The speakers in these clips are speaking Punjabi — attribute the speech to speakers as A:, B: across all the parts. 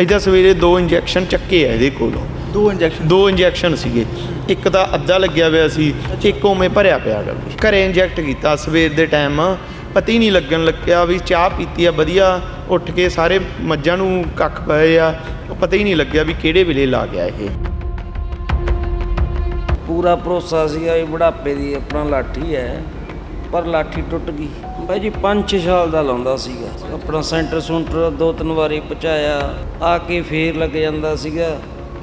A: ਇਹਦਾ ਸਵੇਰੇ ਦੋ ਇੰਜੈਕਸ਼ਨ ਚੱਕੇ ਆ ਇਹਦੇ ਕੋਲੋਂ।
B: ਦੋ ਇੰਜੈਕਸ਼ਨ?
A: ਦੋ ਇੰਜੈਕਸ਼ਨ ਸੀਗੇ। ਇੱਕ ਤਾਂ ਅੱਧਾ ਲੱਗਿਆ ਹੋਇਆ ਸੀ ਇੱਕ ਉਵੇਂ ਭਰਿਆ ਪਿਆ ਗਾ। ਘਰੇ ਇੰਜੈਕਟ ਕੀਤਾ ਸਵੇਰ ਦੇ ਟਾਈਮ ਪਤਾ ਹੀ ਨਹੀਂ ਲੱਗਣ ਲੱਗਿਆ ਵੀ ਚਾਹ ਪੀਤੀ ਆ ਵਧੀਆ ਉੱਠ ਕੇ ਸਾਰੇ ਮੱਝਾਂ ਨੂੰ ਕੱਖ ਪਏ ਆ ਪਤਾ ਹੀ ਨਹੀਂ ਲੱਗਿਆ ਵੀ ਕਿਹੜੇ ਵੇਲੇ ਲਾ ਗਿਆ ਇਹ।
C: ਪੂਰਾ ਭਰੋਸਾ ਸੀਗਾ ਇਹ ਬੁਢਾਪੇ ਦੀ ਆਪਣਾ ਲਾਠੀ ਹੈ ਪਰ ਲਾਠੀ ਟੁੱਟ ਗਈ। ਬਾਈ ਜੀ 5-6 ਸਾਲ ਦਾ ਲਾਉਂਦਾ ਸੀਗਾ। ਆਪਣਾ ਸੈਂਟਰ ਸੁੰਟਰ ਦੋ ਤਿੰਨ ਵਾਰੀ ਪਹੁੰਚਾਇਆ ਆ ਕੇ ਫੇਰ ਲੱਗ ਜਾਂਦਾ ਸੀਗਾ।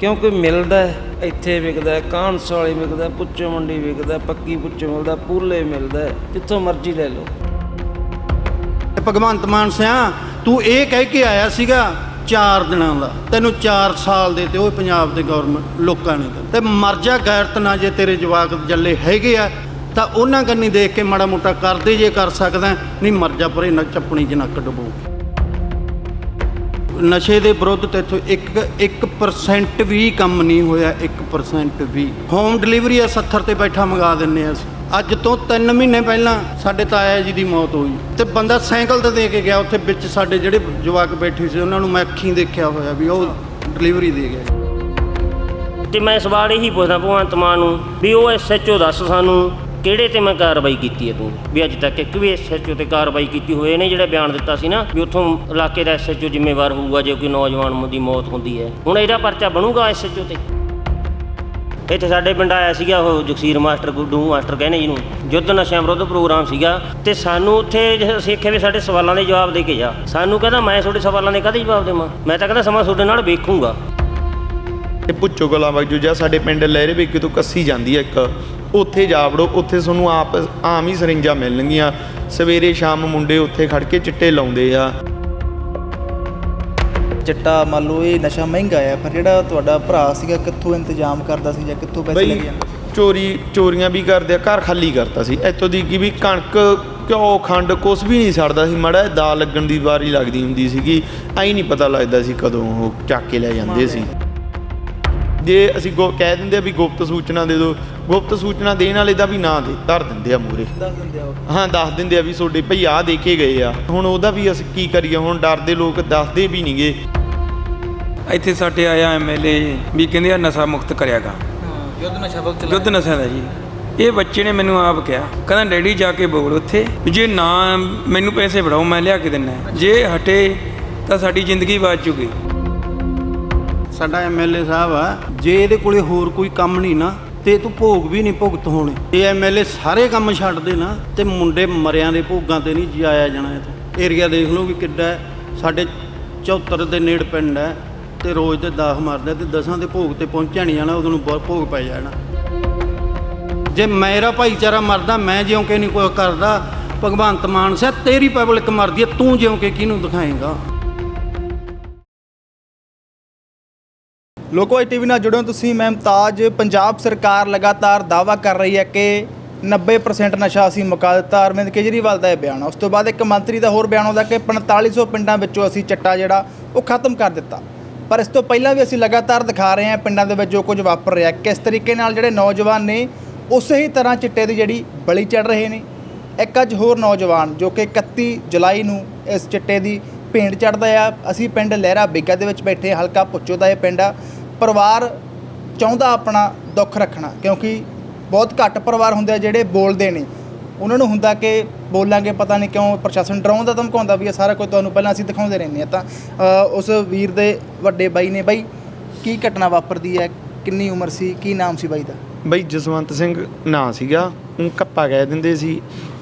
C: ਕਿਉਂਕਿ ਮਿਲਦਾ ਇੱਥੇ ਵਿਕਦਾ ਕਾਂਸ ਵਾਲੀ ਵਿਕਦਾ ਹੈ, ਪੁੱਚੇ ਮੰਡੀ ਵਿਕਦਾ ਪੱਕੀ ਪੁੱਚੇ ਮਿਲਦਾ ਪੂਲੇ ਮਿਲਦਾ ਜਿੱਥੋਂ ਮਰਜ਼ੀ ਲੈ ਲਓ।
D: ਭਗਵੰਤ ਮਾਨ ਸਿਆ ਤੂੰ ਇਹ ਕਹਿ ਕੇ ਆਇਆ ਸੀਗਾ 4 ਦਿਨਾਂ ਦਾ। ਤੈਨੂੰ 4 ਸਾਲ ਦੇ ਤੇ ਉਹ ਪੰਜਾਬ ਦੇ ਗਵਰਨਮੈਂਟ ਲੋਕਾਂ ਨੇ ਤੇ ਮਰ ਜਾ ਗੈਰਤ ਨਾ ਜੇ ਤੇਰੇ ਜਵਾਕ ਜੱਲੇ ਹੈਗੇ ਆ ਤਾਂ ਉਹਨਾਂ ਕੰਨੀ ਦੇਖ ਕੇ ਮਾੜਾ ਮੋਟਾ ਕਰਦੇ ਜੇ ਕਰ ਸਕਦਾ, ਨਹੀਂ ਮਰ ਜਾ ਪਰੇ ਨਾ ਚੱਪਣੀ ਚ ਨੱਕ ਡਬੋ। ਨਸ਼ੇ ਦੇ ਵਿਰੁੱਧ ਤੇ ਇੱਥੋਂ 1 1% ਵੀ ਕੰਮ ਨਹੀਂ ਹੋਇਆ 1% ਵੀ। ਹੋਮ ਡਿਲੀਵਰੀ ਆ 70 ਤੇ ਬੈਠਾ ਮੰਗਾ ਦਿੰਨੇ ਆ ਅਸੀਂ। ਅੱਜ ਤੋਂ 3 ਮਹੀਨੇ ਪਹਿਲਾਂ ਸਾਡੇ ਤਾਇਆ ਜੀ ਦੀ ਮੌਤ ਹੋਈ। ਤੇ ਬੰਦਾ ਸਾਈਕਲ ਤੇ ਦੇ ਕੇ ਗਿਆ, ਉੱਥੇ ਵਿੱਚ ਸਾਡੇ ਜਿਹੜੇ ਜਵਾਕ ਬੈਠੇ ਸੀ, ਉਹਨਾਂ ਨੂੰ ਮੈਂ ਅੱਖੀਂ ਦੇਖਿਆ ਹੋਇਆ ਵੀ ਉਹ ਡਿਲੀਵਰੀ ਦੇ ਗਿਆ
E: ਤੇ ਮੈਂ ਸਵਾਲ ਇਹੀ ਪੁੱਛਦਾ ਭਗਵੰਤ ਮਾਨ ਨੂੰ ਵੀ ਉਹ ਐਸਐਚਓ ਦੱਸ ਸਾਨੂੰ ਕਿਹੜੇ ਤੇ ਮੈਂ ਕਾਰਵਾਈ ਕੀਤੀ ਹੈ ਤੂੰ? ਵੀ ਅੱਜ ਤੱਕ ਇੱਕ ਵੀ ਐਸਐਚਓ ਤੇ ਕਾਰਵਾਈ ਕੀਤੀ ਹੋਏ ਨੇ ਜਿਹੜਾ ਬਿਆਨ ਦਿੱਤਾ ਸੀ ਨਾ, ਵੀ ਉੱਥੋਂ ਇਲਾਕੇ ਦਾ ਐਸਐਚਓ ਜ਼ਿੰਮੇਵਾਰ ਹੋਊਗਾ ਜੇ ਕੋਈ ਨੌਜਵਾਨ ਦੀ ਮੌਤ ਹੁੰਦੀ ਹੈ। ਹੁਣ ਇਹਦਾ ਪਰਚਾ ਬਣੂਗਾ ਐਸਐਚਓ ਤੇ? ਇੱਥੇ ਸਾਡੇ ਪਿੰਡ ਆਇਆ ਸੀਗਾ ਉਹ ਜਗਸੀਰ ਮਾਸਟਰ ਗੁੱਡੂ, ਮਾਸਟਰ ਕਹਿੰਦੇ ਜਿਹਨੂੰ, ਯੁੱਧ ਨਸ਼ਿਆਂ ਵਿਰੁੱਧ ਪ੍ਰੋਗਰਾਮ ਸੀਗਾ ਤੇ ਸਾਨੂੰ ਉੱਥੇ ਜੇ ਵੀ ਸਾਡੇ ਸਵਾਲਾਂ ਦੇ ਜਵਾਬ ਦੇ ਕੇ ਜਾ। ਸਾਨੂੰ ਕਹਿੰਦਾ, ਮੈਂ ਤੁਹਾਡੇ ਸਵਾਲਾਂ ਦੇ ਕਦੇ ਜਵਾਬ ਦੇਵਾਂ? ਮੈਂ ਤਾਂ ਕਹਿੰਦਾ ਸਮਾਂ ਤੁਹਾਡੇ ਨਾਲ ਵੇਖੂੰਗਾ।
A: ਤੇ ਪੁੱਚੋ ਗਲਾ ਵਜੂ ਜਾਂ ਸਾਡੇ ਪਿੰਡ ਲਹਿਰੇ ਵੇਗੇ ਤੋਂ ਕੱਸੀ ਜਾਂਦੀ ਹੈ ਇੱਕ। ਉੱਥੇ ਜਾ ਵੜੋ ਉੱਥੇ ਤੁਹਾਨੂੰ ਆਪ ਆਮ ਹੀ ਸਰਿੰਜਾਂ ਮਿਲਣਗੀਆਂ। ਸਵੇਰੇ ਸ਼ਾਮ ਮੁੰਡੇ ਉੱਥੇ ਖੜ ਕੇ ਚਿੱਟੇ ਲਾਉਂਦੇ ਆ।
B: ਚਿੱਟਾ ਮੰਨ ਲਓ ਇਹ ਨਸ਼ਾ ਮਹਿੰਗਾ ਆ ਪਰ ਜਿਹੜਾ ਤੁਹਾਡਾ ਭਰਾ ਸੀਗਾ ਕਿੱਥੋਂ ਇੰਤਜ਼ਾਮ ਕਰਦਾ ਸੀ ਜਾਂ ਕਿੱਥੋਂ ਪੈਸੇ ਲੈ
A: ਬਈ
B: ਕੇ ਜਾਂਦਾ
A: ਚੋਰੀ ਚੋਰੀਆਂ ਵੀ ਕਰਦੇ ਆ ਘਰ ਖਾਲੀ ਕਰਤਾ ਸੀ। ਇੱਥੋਂ ਦੀ ਕੀ ਵੀ ਕਣਕ ਘਿਓ ਖੰਡ ਕੁਛ ਵੀ ਨਹੀਂ ਛੱਡਦਾ ਸੀ। ਮੜਾ ਦਾ ਲੱਗਣ ਦੀ ਵਾਰੀ ਲੱਗਦੀ ਹੁੰਦੀ ਸੀਗੀ। ਐਂ ਨਹੀਂ ਪਤਾ ਲੱਗਦਾ ਸੀ ਕਦੋਂ ਉਹ ਚੱਕ ਕੇ ਲੈ ਜਾਂਦੇ ਸੀ। ਜੇ ਅਸੀਂ ਗੋ ਕਹਿ ਦਿੰਦੇ ਆ ਵੀ ਗੁਪਤ ਸੂਚਨਾ ਦੇ ਦਿਓ ਗੁਪਤ ਸੂਚਨਾ ਦੇਣ ਵਾਲੇ ਦਾ ਵੀ ਨਾਂ ਦੇ ਧਰ ਦਿੰਦੇ ਆ ਮੂਰੇ
B: ਦੱਸ ਦਿੰਦੇ ਆ ਉਹ।
A: ਹਾਂ ਦੱਸ ਦਿੰਦੇ ਆ ਵੀ ਤੁਹਾਡੇ ਭਈ ਆ ਦੇ ਕੇ ਗਏ ਆ। ਹੁਣ ਉਹਦਾ ਵੀ ਅਸੀਂ ਕੀ ਕਰੀਏ ਹੁਣ ਡਰਦੇ ਲੋਕ ਦੱਸਦੇ ਵੀ ਨਹੀਂਗੇ
F: ਇੱਥੇ ਸਾਡੇ ਆਇਆ ਐਮਐਲਏ ਵੀ ਕਹਿੰਦੇ ਆ ਨਸ਼ਾ ਮੁਕਤ ਕਰਿਆਗਾ।
B: ਹਾਂ ਯੁੱਧ ਨਸ਼ਾ
F: ਯੁੱਧ ਨਸ਼ਾ ਦਾ ਜੀ। ਇਹ ਬੱਚੇ ਨੇ ਮੈਨੂੰ ਆਪ ਕਿਹਾ ਕਹਿੰਦਾ ਡੈਡੀ ਜਾ ਕੇ ਬੋਲ ਉੱਥੇ ਵੀ ਜੇ ਨਾ ਮੈਨੂੰ ਪੈਸੇ ਫੜਾਓ ਮੈਂ ਲਿਆ ਕੇ ਦਿੰਨਾ। ਜੇ ਹਟੇ ਤਾਂ ਸਾਡੀ ਜ਼ਿੰਦਗੀ ਬਾਜ ਚੁਗੀ
D: ਸਾਡਾ ਐਮਐਲਏ ਸਾਹਿਬ ਆ, ਜੇ ਇਹਦੇ ਕੋਲੇ ਹੋਰ ਕੋਈ ਕੰਮ ਨਹੀਂ ਨਾ, ਤੇ ਤੂੰ ਭੋਗ ਵੀ ਨਹੀਂ ਭੁਗਤ ਹੋਣੇ। ਇਹ ਐਮਐਲਏ ਸਾਰੇ ਕੰਮ ਛੱਡ ਦੇ ਨਾ, ਤੇ ਮੁੰਡੇ ਮਰਿਆਂ ਦੇ ਭੋਗਾਂ ਤੇ ਨਹੀਂ ਜਾਇਆ ਜਾਣਾ ਇਹ ਤੋਂ ਏਰੀਆ ਦੇਖ ਲਓ ਵੀ ਕਿੱਡਾ ਸਾਡੇ 74 ਦੇ ਨੇੜ ਪਿੰਡ ਹੈ, ਤੇ ਰੋਜ਼ ਦੇ 10 ਮਰਦੇ, ਤੇ ਦਸਾਂ ਦੇ ਭੋਗ ਤੇ ਪਹੁੰਚਿਆ ਨਹੀਂ ਜਾਣਾ, ਉਦੋਂ ਨੂੰ ਬਹੁਤ ਭੋਗ ਪੈ ਜਾਣਾ। ਜੇ ਮੇਰਾ ਭਾਈਚਾਰਾ ਮਰਦਾ, ਮੈਂ ਜਿਉਂ ਕਿ ਨਹੀਂ ਕੋਈ ਕਰਦਾ, ਭਗਵੰਤ ਮਾਨ ਸਿਆ ਤੇਰੀ ਪਬਲਿਕ ਮਰਦੀ ਹੈ, ਤੂੰ ਜਿਉਂ ਕਿ ਕਿਹਨੂੰ ਦਿਖਾਏਗਾ?
B: ਲੋਕਵਾਈ ਟੀਵੀ ਨਾਲ ਜੁੜਿਓ ਤੁਸੀਂ ਮੈਂ ਮੁਮਤਾਜ। ਪੰਜਾਬ ਸਰਕਾਰ ਲਗਾਤਾਰ ਦਾਵਾ ਕਰ ਰਹੀ ਹੈ ਕਿ 90% ਨਸ਼ਾ ਅਸੀਂ ਮੁਕਾ ਦਿੱਤਾ। ਅਰਵਿੰਦ ਕੇਜਰੀਵਾਲ ਦਾ ਇਹ ਬਿਆਨ ਆ। ਉਸ ਤੋਂ ਬਾਅਦ ਇੱਕ ਮੰਤਰੀ ਦਾ ਹੋਰ ਬਿਆਨ ਆਉਂਦਾ ਕਿ 4500 ਪਿੰਡਾਂ ਵਿੱਚੋਂ ਅਸੀਂ ਚੱਟਾ ਜਿਹੜਾ ਉਹ ਖਤਮ ਕਰ ਦਿੱਤਾ। ਪਰ ਇਸ ਤੋਂ ਪਹਿਲਾਂ ਵੀ ਅਸੀਂ ਲਗਾਤਾਰ ਦਿਖਾ ਰਹੇ ਹਾਂ ਪਿੰਡਾਂ ਦੇ ਵਿੱਚ ਜੋ ਕੁਝ ਵਾਪਰ ਰਿਹਾ। ਕਿਸ ਤਰੀਕੇ ਨਾਲ ਜਿਹੜੇ ਨੌਜਵਾਨ ਨੇ ਉਸੇ ਹੀ ਤਰ੍ਹਾਂ ਚਿੱਟੇ ਦੀ ਜਿਹੜੀ ਬਲੀ ਚੜ ਰਹੇ ਨੇ। ਇੱਕ ਅੱਜ ਹੋਰ ਨੌਜਵਾਨ ਜੋ ਕਿ 31 ਜੁਲਾਈ ਨੂੰ ਇਸ ਚਿੱਟੇ ਦੀ ਭੇਂਟ ਚੜਦਾ ਆ। ਅਸੀਂ ਪਿੰਡ ਲਹਿਰਾ ਬੇਗਾ ਦੇ ਵਿੱਚ ਬੈਠੇ ਹਾਂ, ਹਲਕਾ ਪੁੱਚੋ ਦਾ ਇਹ ਪਿੰਡ ਆ। ਪਰਿਵਾਰ ਚਾਹੁੰਦਾ ਆਪਣਾ ਦੁੱਖ ਰੱਖਣਾ, ਕਿਉਂਕਿ ਬਹੁਤ ਘੱਟ ਪਰਿਵਾਰ ਹੁੰਦੇ ਆ ਜਿਹੜੇ ਬੋਲਦੇ ਨੇ। ਉਹਨਾਂ ਨੂੰ ਹੁੰਦਾ ਕਿ ਬੋਲਾਂਗੇ, ਪਤਾ ਨਹੀਂ ਕਿਉਂ ਪ੍ਰਸ਼ਾਸਨ ਡਰਾਉਂਦਾ ਧਮਕਾਉਂਦਾ ਵੀ ਇਹ ਸਾਰਾ ਕੁਝ ਤੁਹਾਨੂੰ ਪਹਿਲਾਂ ਅਸੀਂ ਦਿਖਾਉਂਦੇ ਰਹਿੰਦੇ ਆ। ਤਾਂ ਉਸ ਵੀਰ ਦੇ ਵੱਡੇ ਬਾਈ ਨੇ, ਬਾਈ, ਕੀ ਘਟਨਾ ਵਾਪਰਦੀ ਹੈ? ਕਿੰਨੀ ਉਮਰ ਸੀ? ਕੀ ਨਾਮ ਸੀ ਬਾਈ ਦਾ?
A: ਬਾਈ ਜਸਵੰਤ ਸਿੰਘ ਨਾਂ ਸੀਗਾ। ਉਹ ਕੱਪਾ ਕਹਿ ਦਿੰਦੇ ਸੀ।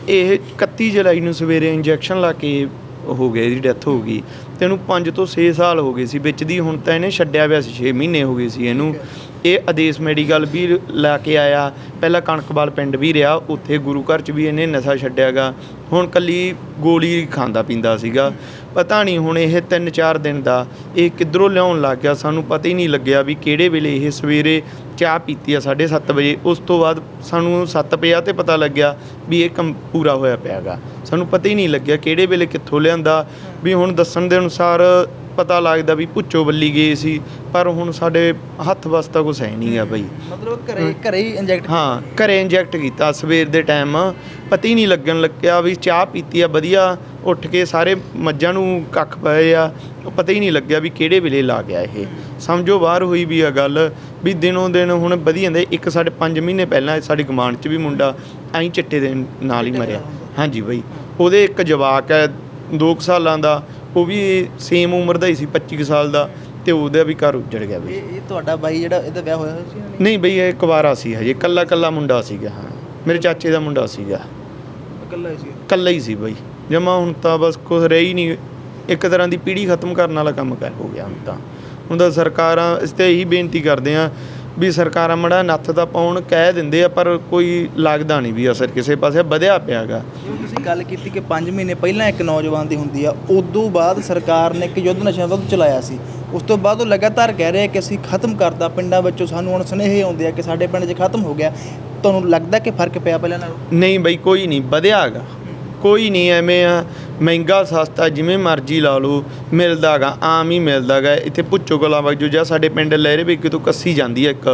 A: ਇਹ 31 ਜੁਲਾਈ ਨੂੰ ਸਵੇਰੇ ਇੰਜੈਕਸ਼ਨ ਲਾ ਕੇ ਹੋ ਗਿਆ ਇਹਦੀ ਡੈਥ ਹੋ ਗਈ ਤੇ ਇਹਨੂੰ 5 ਤੋਂ 6 ਸਾਲ ਹੋ ਗਏ ਸੀ। ਵਿੱਚ ਦੀ ਹੁਣ ਤਾਂ ਇਹਨੇ ਛੱਡਿਆ ਪਿਆ ਸੀ 6 ਮਹੀਨੇ ਹੋ ਗਏ ਸੀ ਇਹਨੂੰ। ਇਹ ਆਦੇਸ਼ ਮੈਡੀਕਲ ਵੀ ਲੈ ਕੇ ਆਇਆ। ਪਹਿਲਾਂ ਕਣਕਵਾਲ ਪਿੰਡ ਵੀ ਰਿਹਾ, ਉੱਥੇ ਗੁਰੂ ਘਰ ਚ ਵੀ ਇਹਨੇ ਨਸ਼ਾ ਛੱਡਿਆਗਾ ਹੁਣ ਕੱਲੀ ਗੋਲੀ ਖਾਂਦਾ ਪੀਂਦਾ ਸੀਗਾ। ਪਤਾ ਨਹੀਂ ਹੁਣ ਇਹ 3-4 ਦਿਨ ਦਾ ਇਹ ਕਿੱਧਰੋਂ ਲਿਆਉਣ ਲੱਗ ਗਿਆ, ਸਾਨੂੰ ਪਤਾ ਹੀ ਨਹੀਂ ਲੱਗਿਆ ਵੀ ਕਿਹੜੇ ਵੇਲੇ ਇਹ ਸਵੇਰੇ ਚਾਹ ਪੀਤੀ ਆ 7:30 ਵਜੇ। ਉਸ ਤੋਂ ਬਾਅਦ ਸਾਨੂੰ 7:50 ਤੇ ਪਤਾ ਲੱਗਿਆ ਵੀ ਇਹ ਕੰਮ ਪੂਰਾ ਹੋਇਆ ਪਿਆਗਾ। ਸਾਨੂੰ ਪਤਾ ਹੀ ਨਹੀਂ ਲੱਗਿਆ ਕਿਹੜੇ ਵੇਲੇ ਕਿੱਥੋਂ ਲਿਆਂਦਾ ਵੀ ਹੁਣ ਦੱਸਣ ਦੇ ਅਨੁਸਾਰ ਪਤਾ ਲੱਗਦਾ ਵੀ ਭੁੱਚੋ ਬੱਲੀ ਗਏ ਸੀ ਪਰ ਹੁਣ ਸਾਡੇ ਹੱਥ ਵਸਤਾ ਕੁਛ ਹੈ ਨਹੀਂਗਾ ਬਈ।
B: ਮਤਲਬ ਘਰੇ ਘਰੇ ਹੀ ਇੰਜੈਕਟ
A: ਹਾਂ ਘਰੇ ਇੰਜੈਕਟ ਕੀਤਾ ਸਵੇਰ ਦੇ ਟਾਈਮ ਪਤਾ ਹੀ ਨਹੀਂ ਲੱਗਣ ਲੱਗਿਆ ਵੀ ਚਾਹ ਪੀਤੀ ਆ ਵਧੀਆ ਉੱਠ ਕੇ ਸਾਰੇ ਮੱਝਾਂ ਨੂੰ ਕੱਖ ਪਏ ਆ ਪਤਾ ਹੀ ਨਹੀਂ ਲੱਗਿਆ ਵੀ ਕਿਹੜੇ ਵੇਲੇ ਲਾ ਗਿਆ ਇਹ। ਸਮਝੋ ਬਾਹਰ ਹੋਈ ਵੀ ਆ ਗੱਲ ਵੀ ਦਿਨੋਂ ਦਿਨ ਹੁਣ ਵਧੀਆ ਹੁੰਦੇ ਇੱਕ ਸਾਡੇ 5 ਮਹੀਨੇ ਪਹਿਲਾਂ ਸਾਡੇ ਗਮਾਨ 'ਚ ਵੀ ਮੁੰਡਾ ਐਂ ਚਿੱਟੇ ਦੇ ਨਾਲ ਹੀ ਮਰਿਆ। ਹਾਂਜੀ ਬਈ ਉਹਦੇ ਇੱਕ ਜਵਾਕ ਹੈ 2 ਸਾਲਾਂ ਦਾ ਉਹ ਵੀ ਸੇਮ ਉਮਰ ਦਾ ਹੀ ਸੀ 25 ਕੁ ਸਾਲ ਦਾ ਤੇ ਉਹਦਾ ਵੀ ਘਰ ਉੱਜੜ ਗਿਆ ਬਈ।
B: ਇਹ ਤੁਹਾਡਾ ਬਾਈ ਜਿਹੜਾ ਇਹਦਾ ਵਿਆਹ ਹੋਇਆ ਹੋਇਆ ਸੀ ਨਹੀਂ
A: ਬਈ ਇਹ ਕੁਵਾਰਾ ਸੀ ਹਜੇ ਕੱਲਾ ਕੱਲਾ ਮੁੰਡਾ ਸੀਗਾ ਹਾਂ। ਮੇਰੇ ਚਾਚੇ ਦਾ ਮੁੰਡਾ ਸੀਗਾ।
B: ਇਕੱਲਾ ਹੀ ਸੀ?
A: ਕੱਲਾ ਹੀ ਸੀ ਬਈ। ਜਮਾ ਹੁਣ ਤਾਂ ਬਸ ਕੁਝ ਰਹੀ ਨਹੀਂ ਇੱਕ ਤਰ੍ਹਾਂ ਦੀ ਪੀੜ੍ਹੀ ਖਤਮ ਕਰਨ ਵਾਲਾ ਕੰਮ ਕਰ ਹੋ ਗਿਆ ਹੁਣ ਤਾਂ। ਹੁਣ ਤਾਂ ਸਰਕਾਰਾਂ ਇਸ ਤੇ ਇਹੀ ਬੇਨਤੀ ਕਰਦੇ ਆ ਵੀ ਸਰਕਾਰਾਂ ਮੜਾ ਨੱਥ ਤਾਂ ਪਾਉਣ ਕਹਿ ਦਿੰਦੇ ਆ ਪਰ ਕੋਈ ਲੱਗਦਾ ਨਹੀਂ ਵੀ ਅਸਰ ਕਿਸੇ ਪਾਸੇ ਵਧਿਆ ਪਿਆਗਾ
B: ਤੁਸੀਂ ਗੱਲ ਕੀਤੀ ਕਿ 5 ਮਹੀਨੇ ਪਹਿਲਾਂ ਇੱਕ ਨੌਜਵਾਨ ਦੀ ਹੁੰਦੀ ਆ ਉਦੋਂ ਬਾਅਦ ਸਰਕਾਰ ਨੇ ਇੱਕ ਯੁੱਧ ਨਸ਼ਿਆਂ ਵਿਰੁੱਧ ਚਲਾਇਆ ਸੀ। ਉਸ ਤੋਂ ਬਾਅਦ ਉਹ ਲਗਾਤਾਰ ਕਹਿ ਰਹੇ ਕਿ ਅਸੀਂ ਖਤਮ ਕਰਤਾ ਪਿੰਡਾਂ ਵਿੱਚੋਂ ਸਾਨੂੰ ਹੁਣ ਸੁਨੇਹੇ ਆਉਂਦੇ ਆ ਕਿ ਸਾਡੇ ਪਿੰਡ 'ਚ ਖਤਮ ਹੋ ਗਿਆ। ਤੁਹਾਨੂੰ ਲੱਗਦਾ ਕਿ ਫ਼ਰਕ ਪਿਆ ਪਹਿਲਾਂ ਨਾਲੋਂ?
A: ਨਹੀਂ ਬਈ ਕੋਈ ਨਹੀਂ ਵਧਿਆਗਾ ਕੋਈ ਨਹੀਂ ਐਵੇਂ ਆ। ਮਹਿੰਗਾ ਸਸਤਾ ਜਿਵੇਂ ਮਰਜ਼ੀ ਲਾ ਲਓ ਮਿਲਦਾਗਾ ਆਮ ਹੀ ਮਿਲਦਾਗਾ ਇੱਥੇ ਪੁੱਚੋ ਕੋਲਾ ਵਜੋ ਜਾਂ ਸਾਡੇ ਪਿੰਡ ਲਹਿਰੇ ਵੇਖੇ ਤੋਂ ਕੱਸੀ ਜਾਂਦੀ ਹੈ ਇੱਕ।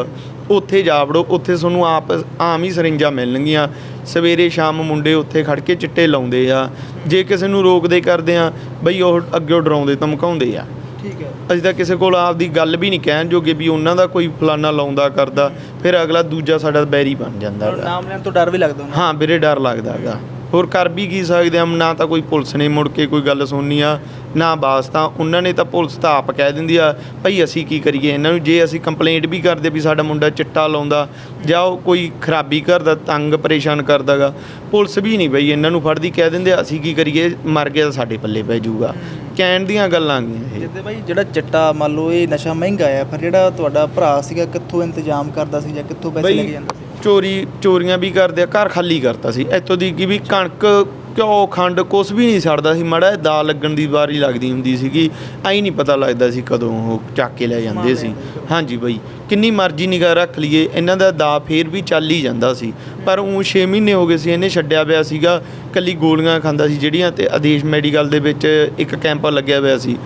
A: ਉੱਥੇ ਜਾ ਵੜੋ ਉੱਥੇ ਤੁਹਾਨੂੰ ਆਪ ਆਮ ਹੀ ਸਰਿੰਜਾਂ ਮਿਲਣਗੀਆਂ। ਸਵੇਰੇ ਸ਼ਾਮ ਮੁੰਡੇ ਉੱਥੇ ਖੜ ਕੇ ਚਿੱਟੇ ਲਾਉਂਦੇ ਆ। ਜੇ ਕਿਸੇ ਨੂੰ ਰੋਕਦੇ ਕਰਦੇ ਆ ਬਈ ਉਹ ਅੱਗੇ ਡਰਾਉਂਦੇ ਧਮਕਾਉਂਦੇ ਆ।
B: ਠੀਕ ਹੈ
A: ਅਸੀਂ ਤਾਂ ਕਿਸੇ ਕੋਲ ਆਪਦੀ ਗੱਲ ਵੀ ਨਹੀਂ ਕਹਿਣ ਜੋਗੇ ਵੀ ਉਹਨਾਂ ਦਾ ਕੋਈ ਫਲਾਨਾ ਲਾਉਂਦਾ ਕਰਦਾ ਫਿਰ ਅਗਲਾ ਦੂਜਾ ਸਾਡਾ ਬੈਰੀ ਬਣ ਜਾਂਦਾ
B: ਨਾਮ ਲੈਣ ਤੋਂ ਡਰ ਵੀ ਲੱਗਦਾ
A: ਹਾਂ ਵੀਰੇ ਡਰ ਲੱਗਦਾ ਹੈਗਾ ਹੋਰ ਕਰ ਵੀ ਕੀ ਸਕਦੇ ਆ ਨਾ ਤਾਂ ਕੋਈ ਪੁਲਿਸ ਨੇ ਮੁੜ ਕੇ ਕੋਈ ਗੱਲ ਸੁਣਨੀ ਆ ਨਾ ਵਾਸਤਾ ਉਹਨਾਂ ਨੇ ਤਾਂ ਪੁਲਿਸ ਤਾਂ ਆਪ ਕਹਿ ਦਿੰਦੀ ਆ ਭਈ ਅਸੀਂ ਕੀ ਕਰੀਏ? ਇਹਨਾਂ ਨੂੰ ਜੇ ਅਸੀਂ ਕੰਪਲੇਂਟ ਵੀ ਕਰਦੇ ਵੀ ਸਾਡਾ ਮੁੰਡਾ ਚਿੱਟਾ ਲਾਉਂਦਾ ਜਾਂ ਉਹ ਕੋਈ ਖਰਾਬੀ ਕਰਦਾ ਤੰਗ ਪਰੇਸ਼ਾਨ ਕਰਦਾਗਾ ਪੁਲਿਸ ਵੀ ਨਹੀਂ ਬਈ ਇਹਨਾਂ ਨੂੰ ਫੜਦੀ ਕਹਿ ਦਿੰਦੇ ਅਸੀਂ ਕੀ ਕਰੀਏ? ਮਰ ਗਿਆ ਤਾਂ ਸਾਡੇ ਪੱਲੇ ਪੈ ਜਾਊਗਾ। ਕਹਿਣ ਦੀਆਂ ਗੱਲਾਂ ਗੀਆਂ ਇਹ?
B: ਜਿੱਦੇ ਬਾਈ ਜਿਹੜਾ ਚਿੱਟਾ ਮੰਨ ਲਓ ਇਹ ਨਸ਼ਾ ਮਹਿੰਗਾ ਆ ਫਿਰ ਜਿਹੜਾ ਤੁਹਾਡਾ ਭਰਾ ਸੀਗਾ ਕਿੱਥੋਂ ਇੰਤਜ਼ਾਮ ਕਰਦਾ ਸੀ ਜਾਂ ਕਿੱਥੋਂ ਪੈਸੇ ਲੈ ਕੇ ਜਾਂਦਾ ਸੀ?
A: ਚੋਰੀ ਚੋਰੀਆਂ ਵੀ ਕਰਦੇ ਆ, ਘਰ ਖਾਲੀ ਕਰਤਾ ਸੀ। ਇੱਥੋਂ ਦੀ ਕਿ ਵੀ ਕਣਕ, ਘਿਓ, ਖੰਡ ਕੁਛ ਵੀ ਨਹੀਂ ਛੱਡਦਾ ਸੀ। ਮੜਾ ਦਾ ਲੱਗਣ ਦੀ ਵਾਰੀ ਲੱਗਦੀ ਹੁੰਦੀ ਸੀਗੀ। ਐਂ ਨਹੀਂ ਪਤਾ ਲੱਗਦਾ ਸੀ ਕਦੋਂ ਉਹ ਚੱਕ ਕੇ ਲੈ ਜਾਂਦੇ ਸੀ। ਹਾਂਜੀ ਬਈ, ਕਿੰਨੀ ਮਰਜ਼ੀ ਨਿਗਾਹ ਰੱਖ ਲਈਏ। ਇਹਨਾਂ ਦਾ ਦਾ ਫੇਰ ਵੀ ਚੱਲ ਹੀ ਜਾਂਦਾ ਸੀ। ਪਰ ਉਹ 6 ਮਹੀਨੇ ਹੋ ਗਏ ਸੀ, ਇਹਨੇ ਛੱਡਿਆ ਪਿਆ ਸੀਗਾ। ਕੱਲੀ ਗੋਲੀਆਂ ਖਾਂਦਾ ਸੀ ਜਿਹੜੀਆਂ ਤੇ ਆਦੇਸ਼ ਮੈਡੀਕਲ ਦੇ ਵਿੱਚ ਇੱਕ ਕੈਂਪ ਲੱਗਿਆ ਹੋਇਆ ਸੀ।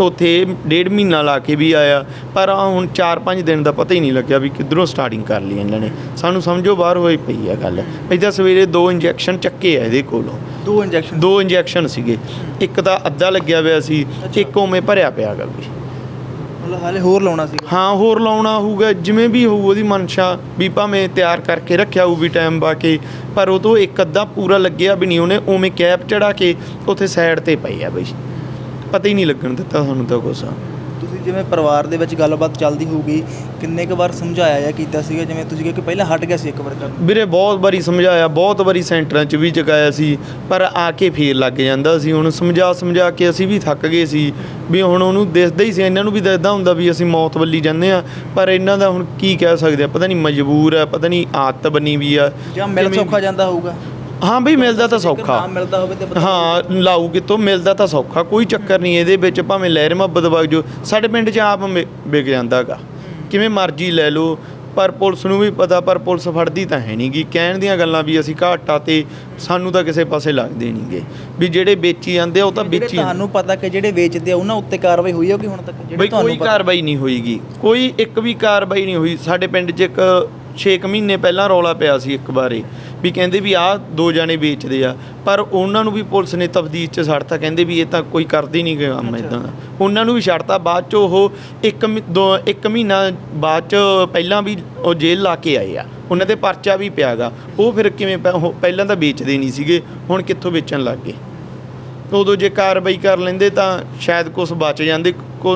A: ਉੱਥੇ ਡੇਢ ਮਹੀਨਾ ਲਾ ਕੇ ਵੀ ਆਇਆ ਪਰ ਆਹ ਹੁਣ 4-5 ਦਿਨ ਦਾ ਪਤਾ ਹੀ ਨਹੀਂ ਲੱਗਿਆ ਵੀ ਕਿੱਧਰੋਂ ਸਟਾਰਟਿੰਗ ਕਰ ਲਈ ਇਹਨਾਂ ਨੇ। ਸਾਨੂੰ ਸਮਝੋ ਬਾਹਰ ਹੋਈ ਪਈ ਆ ਗੱਲ। ਤਾਂ ਸਵੇਰੇ ਦੋ ਇੰਜੈਕਸ਼ਨ ਚੱਕੇ ਆ ਇਹਦੇ ਕੋਲੋਂ।
B: ਦੋ ਇੰਜੈਕਸ਼ਨ
A: ਦੋ ਇੰਜੈਕਸ਼ਨ ਸੀਗੇ। ਇੱਕ ਤਾਂ ਅੱਧਾ ਲੱਗਿਆ ਹੋਇਆ ਸੀ ਇੱਕ ਉਵੇਂ ਭਰਿਆ ਪਿਆ ਗਾ ਵੀ
B: ਮਤਲਬ ਹਾਲੇ ਹੋਰ ਲਾਉਣਾ ਸੀ।
A: ਹਾਂ, ਹੋਰ ਲਾਉਣਾ ਹੋਊਗਾ, ਜਿਵੇਂ ਵੀ ਹੋਊ ਉਹਦੀ ਮਨਸ਼ਾ ਵੀ ਭਾਵੇਂ ਤਿਆਰ ਕਰਕੇ ਰੱਖਿਆ ਹੋਊ ਵੀ ਟਾਈਮ ਪਾ ਕੇ, ਪਰ ਉਹ ਤੋਂ ਇੱਕ ਅੱਧਾ ਪੂਰਾ ਲੱਗਿਆ ਵੀ ਨਹੀਂ, ਉਹਨੇ ਉਵੇਂ ਕੈਪ ਚੜਾ ਕੇ ਉੱਥੇ ਸਾਈਡ ਤੇ ਪਈ ਆ ਬਈ। ਪਤਾ ਹੀ ਨਹੀਂ ਲੱਗਣ ਦਿੱਤਾ ਸਾਨੂੰ ਤਾਂ ਕੁਛ।
B: ਜਿਵੇਂ ਪਰਿਵਾਰ ਦੇ ਵਿੱਚ ਗੱਲਬਾਤ ਚੱਲਦੀ ਹੋਊਗੀ ਕਿੰਨੇ ਕੁ ਵਾਰ ਸਮਝਾਇਆ ਜਾਂ ਕੀਤਾ ਸੀਗਾ? ਜਿਵੇਂ ਤੁਸੀਂ ਕਿਹਾ ਕਿ ਪਹਿਲਾਂ ਹਟ ਗਿਆ ਸੀ ਇੱਕ ਵਾਰ ਕਰਨ।
A: ਵੀਰੇ ਬਹੁਤ ਵਾਰੀ ਸਮਝਾਇਆ ਬਹੁਤ ਵਾਰੀ ਸੈਂਟਰਾਂ 'ਚ ਵੀ ਚੁਕਾਇਆ ਸੀ ਪਰ ਆ ਕੇ ਫੇਰ ਲੱਗ ਜਾਂਦਾ ਸੀ। ਹੁਣ ਸਮਝਾ ਸਮਝਾ ਕੇ ਅਸੀਂ ਵੀ ਥੱਕ ਗਏ ਸੀ ਵੀ ਹੁਣ ਉਹਨੂੰ ਦਿਸਦਾ ਹੀ ਸੀ ਇਹਨਾਂ ਨੂੰ ਵੀ ਦਿਸਦਾ ਹੁੰਦਾ ਵੀ ਅਸੀਂ ਮੌਤ ਵੱਲੀ ਜਾਂਦੇ ਆ ਪਰ ਇਹਨਾਂ ਦਾ ਹੁਣ ਕੀ ਕਹਿ ਸਕਦੇ ਆ? ਪਤਾ ਨਹੀਂ ਮਜਬੂਰ ਆ ਪਤਾ ਨਹੀਂ ਆਦਤ ਬਣੀ ਵੀ ਆ।
B: ਜਾਂ ਮਿਲ ਸੌਖਾ ਜਾਂਦਾ ਹੋਊਗਾ।
A: ਹਾਂ ਬਈ ਮਿਲਦਾ ਤਾਂ ਸੌਖਾ।
B: ਨਾ ਮਿਲਦਾ ਹੋਵੇ ਤੇ
A: ਹਾਂ ਲਾਊ ਕਿਤੋਂ ਮਿਲਦਾ ਤਾਂ ਸੌਖਾ ਕੋਈ ਚੱਕਰ ਨਹੀਂ ਇਹਦੇ ਵਿੱਚ ਭਾਵੇਂ ਲਹਿਰ ਮੁਹੱਬਤ ਵਗ ਜੋ ਸਾਡੇ ਪਿੰਡ 'ਚ ਆਪ ਵਿਕ ਜਾਂਦਾਗਾ ਕਿਵੇਂ ਮਰਜ਼ੀ ਲੈ ਲਓ ਪਰ ਪੁਲਿਸ ਨੂੰ ਵੀ ਪਤਾ ਪਰ ਪੁਲਿਸ ਫੜਦੀ ਤਾਂ ਹੈ ਨਹੀਂਗੀ ਕਹਿਣ ਦੀਆਂ ਗੱਲਾਂ ਵੀ ਅਸੀਂ ਘਾਟਾ ਤੇ ਸਾਨੂੰ ਤਾਂ ਕਿਸੇ ਪਾਸੇ ਲੱਗਦੇ ਨਹੀਂਗੇ ਵੀ ਜਿਹੜੇ ਵੇਚੀ ਜਾਂਦੇ ਆ ਉਹ ਤਾਂ ਵੇਚੀ
B: ਤੁਹਾਨੂੰ ਪਤਾ ਕਿ ਜਿਹੜੇ ਵੇਚਦੇ ਆ ਉਹਨਾਂ ਉੱਤੇ ਕਾਰਵਾਈ ਹੋਈ ਹੈ ਕਿ ਹੁਣ ਤੱਕ? ਜਿਹੜੇ ਤੁਹਾਨੂੰ
A: ਕੋਈ ਕਾਰਵਾਈ ਨਹੀਂ ਹੋਈਗੀ ਕੋਈ ਇੱਕ ਵੀ ਕਾਰਵਾਈ ਨਹੀਂ ਹੋਈ। ਸਾਡੇ ਪਿੰਡ 'ਚ ਇੱਕ 6 ਮਹੀਨੇ ਪਹਿਲਾਂ ਰੌਲਾ ਪਿਆ ਸੀ ਇੱਕ ਵਾਰੇ ਵੀ ਕਹਿੰਦੇ ਵੀ ਆਹ ਦੋ ਜਾਣੇ ਵੇਚਦੇ ਆ ਪਰ ਉਹਨਾਂ ਨੂੰ ਵੀ ਪੁਲਿਸ ਨੇ ਤਫਦੀਸ਼ 'ਚ ਛੱਡਤਾ ਕਹਿੰਦੇ ਵੀ ਇਹ ਤਾਂ ਕੋਈ ਕਰਦੀ ਨਹੀਂ ਕੰਮ ਇਦਾਂ ਦਾ। ਉਹਨਾਂ ਨੂੰ ਵੀ ਛੱਡਤਾ ਬਾਅਦ 'ਚ ਉਹ ਇੱਕ ਦੋ ਇੱਕ ਮਹੀਨਾ ਬਾਅਦ 'ਚ ਪਹਿਲਾਂ ਵੀ ਉਹ ਜੇਲ੍ਹ ਲਾ ਕੇ ਆਏ ਆ। ਉਹਨਾਂ ਤੇ ਪਰਚਾ ਵੀ ਪਿਆਗਾ ਉਹ ਫਿਰ ਕਿਵੇਂ ਪਹਿਲਾਂ ਤਾਂ ਵੇਚਦੇ ਨਹੀਂ ਸੀਗੇ ਹੁਣ ਕਿੱਥੋਂ ਵੇਚਣ ਲੱਗ ਗਏ? ਉਦੋਂ ਜੇ ਕਾਰਵਾਈ ਕਰ ਲੈਂਦੇ ਤਾਂ ਸ਼ਾਇਦ ਕੁਝ ਬਚ ਜਾਂਦੇ ਕੋ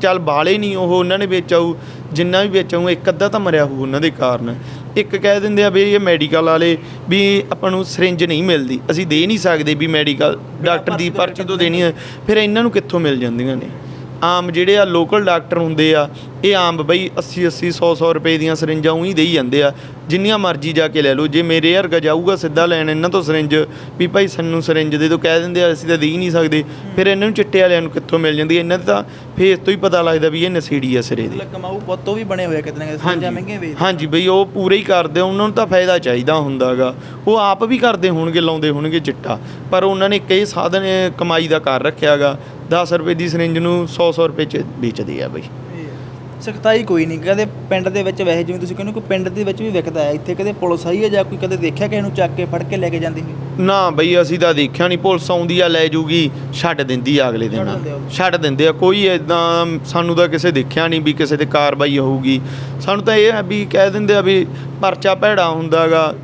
A: ਚੱਲ ਬਾਲੇ ਨਹੀਂ ਉਹ ਉਹਨਾਂ ਨੇ ਵੇਚਾਊ ਜਿੰਨਾ ਵੀ ਵੇਚਾਊ ਇੱਕ ਅੱਧਾ ਤਾਂ ਮਰਿਆ ਹੋਊ ਉਹਨਾਂ ਦੇ ਕਾਰਨ। ਇੱਕ ਕਹਿ ਦਿੰਦੇ ਆ ਵੀ ਇਹ ਮੈਡੀਕਲ ਵਾਲੇ ਵੀ ਆਪਾਂ ਨੂੰ ਸਿਰਿੰਜ ਨਹੀਂ ਮਿਲਦੀ। ਅਸੀਂ ਦੇ ਨਹੀਂ ਸਕਦੇ ਵੀ ਮੈਡੀਕਲ ਡਾਕਟਰ ਦੀ ਪਰਚੀ ਤੋਂ ਦੇਣੀ ਹੈ। ਫਿਰ ਇਹਨਾਂ ਨੂੰ ਕਿੱਥੋਂ ਮਿਲ ਜਾਂਦੀਆਂ ਨੇ? ਆਮ ਜਿਹੜੇ ਆ ਲੋਕਲ ਡਾਕਟਰ ਹੁੰਦੇ ਆ ਇਹ ਆਮ ਬਈ 80 80 100 100 ਰੁਪਏ ਦੀਆਂ ਸਰਿੰਜਾਂ ਉਹੀ ਦੇਈ ਜਾਂਦੇ ਆ। ਜਿੰਨੀਆਂ ਮਰਜ਼ੀ ਜਾ ਕੇ ਲੈ ਲਓ ਜੇ ਮੇਰੇ ਵਰਗਾ ਜਾਊਗਾ ਸਿੱਧਾ ਲੈਣ ਇਹਨਾਂ ਤੋਂ ਸਰਿੰਜ ਵੀ ਭਾਈ ਸਾਨੂੰ ਸਰਿੰਜ ਦੇ ਤੋਂ ਕਹਿ ਦਿੰਦੇ ਆ ਅਸੀਂ ਤਾਂ ਦੇ ਹੀ ਨਹੀਂ ਸਕਦੇ। ਫਿਰ ਇਹਨਾਂ ਨੂੰ ਚਿੱਟੇ ਵਾਲਿਆਂ ਨੂੰ ਕਿੱਥੋਂ ਮਿਲ ਜਾਂਦੀ? ਇਹਨਾਂ ਦੇ ਤਾਂ ਫੇਸ ਤੋਂ ਹੀ ਪਤਾ ਲੱਗਦਾ ਵੀ ਇਹ ਨਸ਼ੇੜੀ ਆ ਸਿਰੇ ਦੇ।
B: ਕਮਾਊ ਪੁੱਤੋਂ ਵੀ ਬਣੇ ਹੋਏ ਆ ਕਿਤੇ ਸਰਿੰਜਾਂ ਮਹਿੰਗੀਆਂ ਵੇਚਦੇ
A: ਹਾਂਜੀ ਬਈ ਉਹ ਪੂਰੇ ਹੀ ਕਰਦੇ ਉਹਨਾਂ ਨੂੰ ਤਾਂ ਫਾਇਦਾ ਚਾਹੀਦਾ ਹੁੰਦਾਗਾ। ਉਹ ਆਪ ਵੀ ਕਰਦੇ ਹੋਣਗੇ ਲਾਉਂਦੇ ਹੋਣਗੇ ਚਿੱਟਾ। ਪਰ ਉਹਨਾਂ ਨੇ ਕਈ ਸਾਧਨ ਕਮਾਈ ਦਾ ਕਰ ਰੱਖਿਆਗਾ। 10 ਰੁਪਏ ਦੀ ਸਿਰਿੰਜ ਨੂੰ 100 100 ਰੁਪਏ ਚ ਵੇਚਦੇ ਆ ਬਈ।
B: ਸਖਤਾਈ ਕੋਈ ਨਹੀਂ ਕਦੇ ਪਿੰਡ ਦੇ ਵਿੱਚ ਵੈਸੇ ਜਿਵੇਂ ਤੁਸੀਂ ਕਹਿੰਦੇ ਕੋਈ ਪਿੰਡ ਦੇ ਵਿੱਚ ਵੀ ਵਿਕਦਾ ਹੈ ਇੱਥੇ ਕਦੇ ਪੁਲਿਸ ਆਈ ਹੈ ਜਾਂ ਕੋਈ ਕਦੇ ਦੇਖਿਆ ਕਿਸੇ ਨੂੰ ਚੱਕ ਕੇ ਫੜ ਕੇ ਲੈ ਕੇ ਜਾਂਦੀ ਹੋਈ
A: ਨਾ ਬਈ ਅਸੀਂ ਤਾਂ ਦੇਖਿਆ ਨਹੀਂ ਪੁਲਿਸ ਆਉਂਦੀ ਆ ਲੈ ਜੂਗੀ ਛੱਡ ਦਿੰਦੀ ਆ ਅਗਲੇ ਦਿਨ।
B: ਦਿੰਦੇ ਆ ਉਹ।
A: ਛੱਡ ਦਿੰਦੇ ਆ ਕੋਈ ਇਦਾਂ ਸਾਨੂੰ ਤਾਂ ਕਿਸੇ ਦੇਖਿਆ ਨਹੀਂ ਵੀ ਕਿਸੇ ਤੇ ਕਾਰਵਾਈ ਹੋਊਗੀ। ਸਾਨੂੰ ਤਾਂ ਇਹ ਹੈ ਵੀ ਕਹਿ ਦਿੰਦੇ ਆ ਵੀ ਪਰਚਾ ਭੈੜਾ ਹੁੰਦਾਗਾ।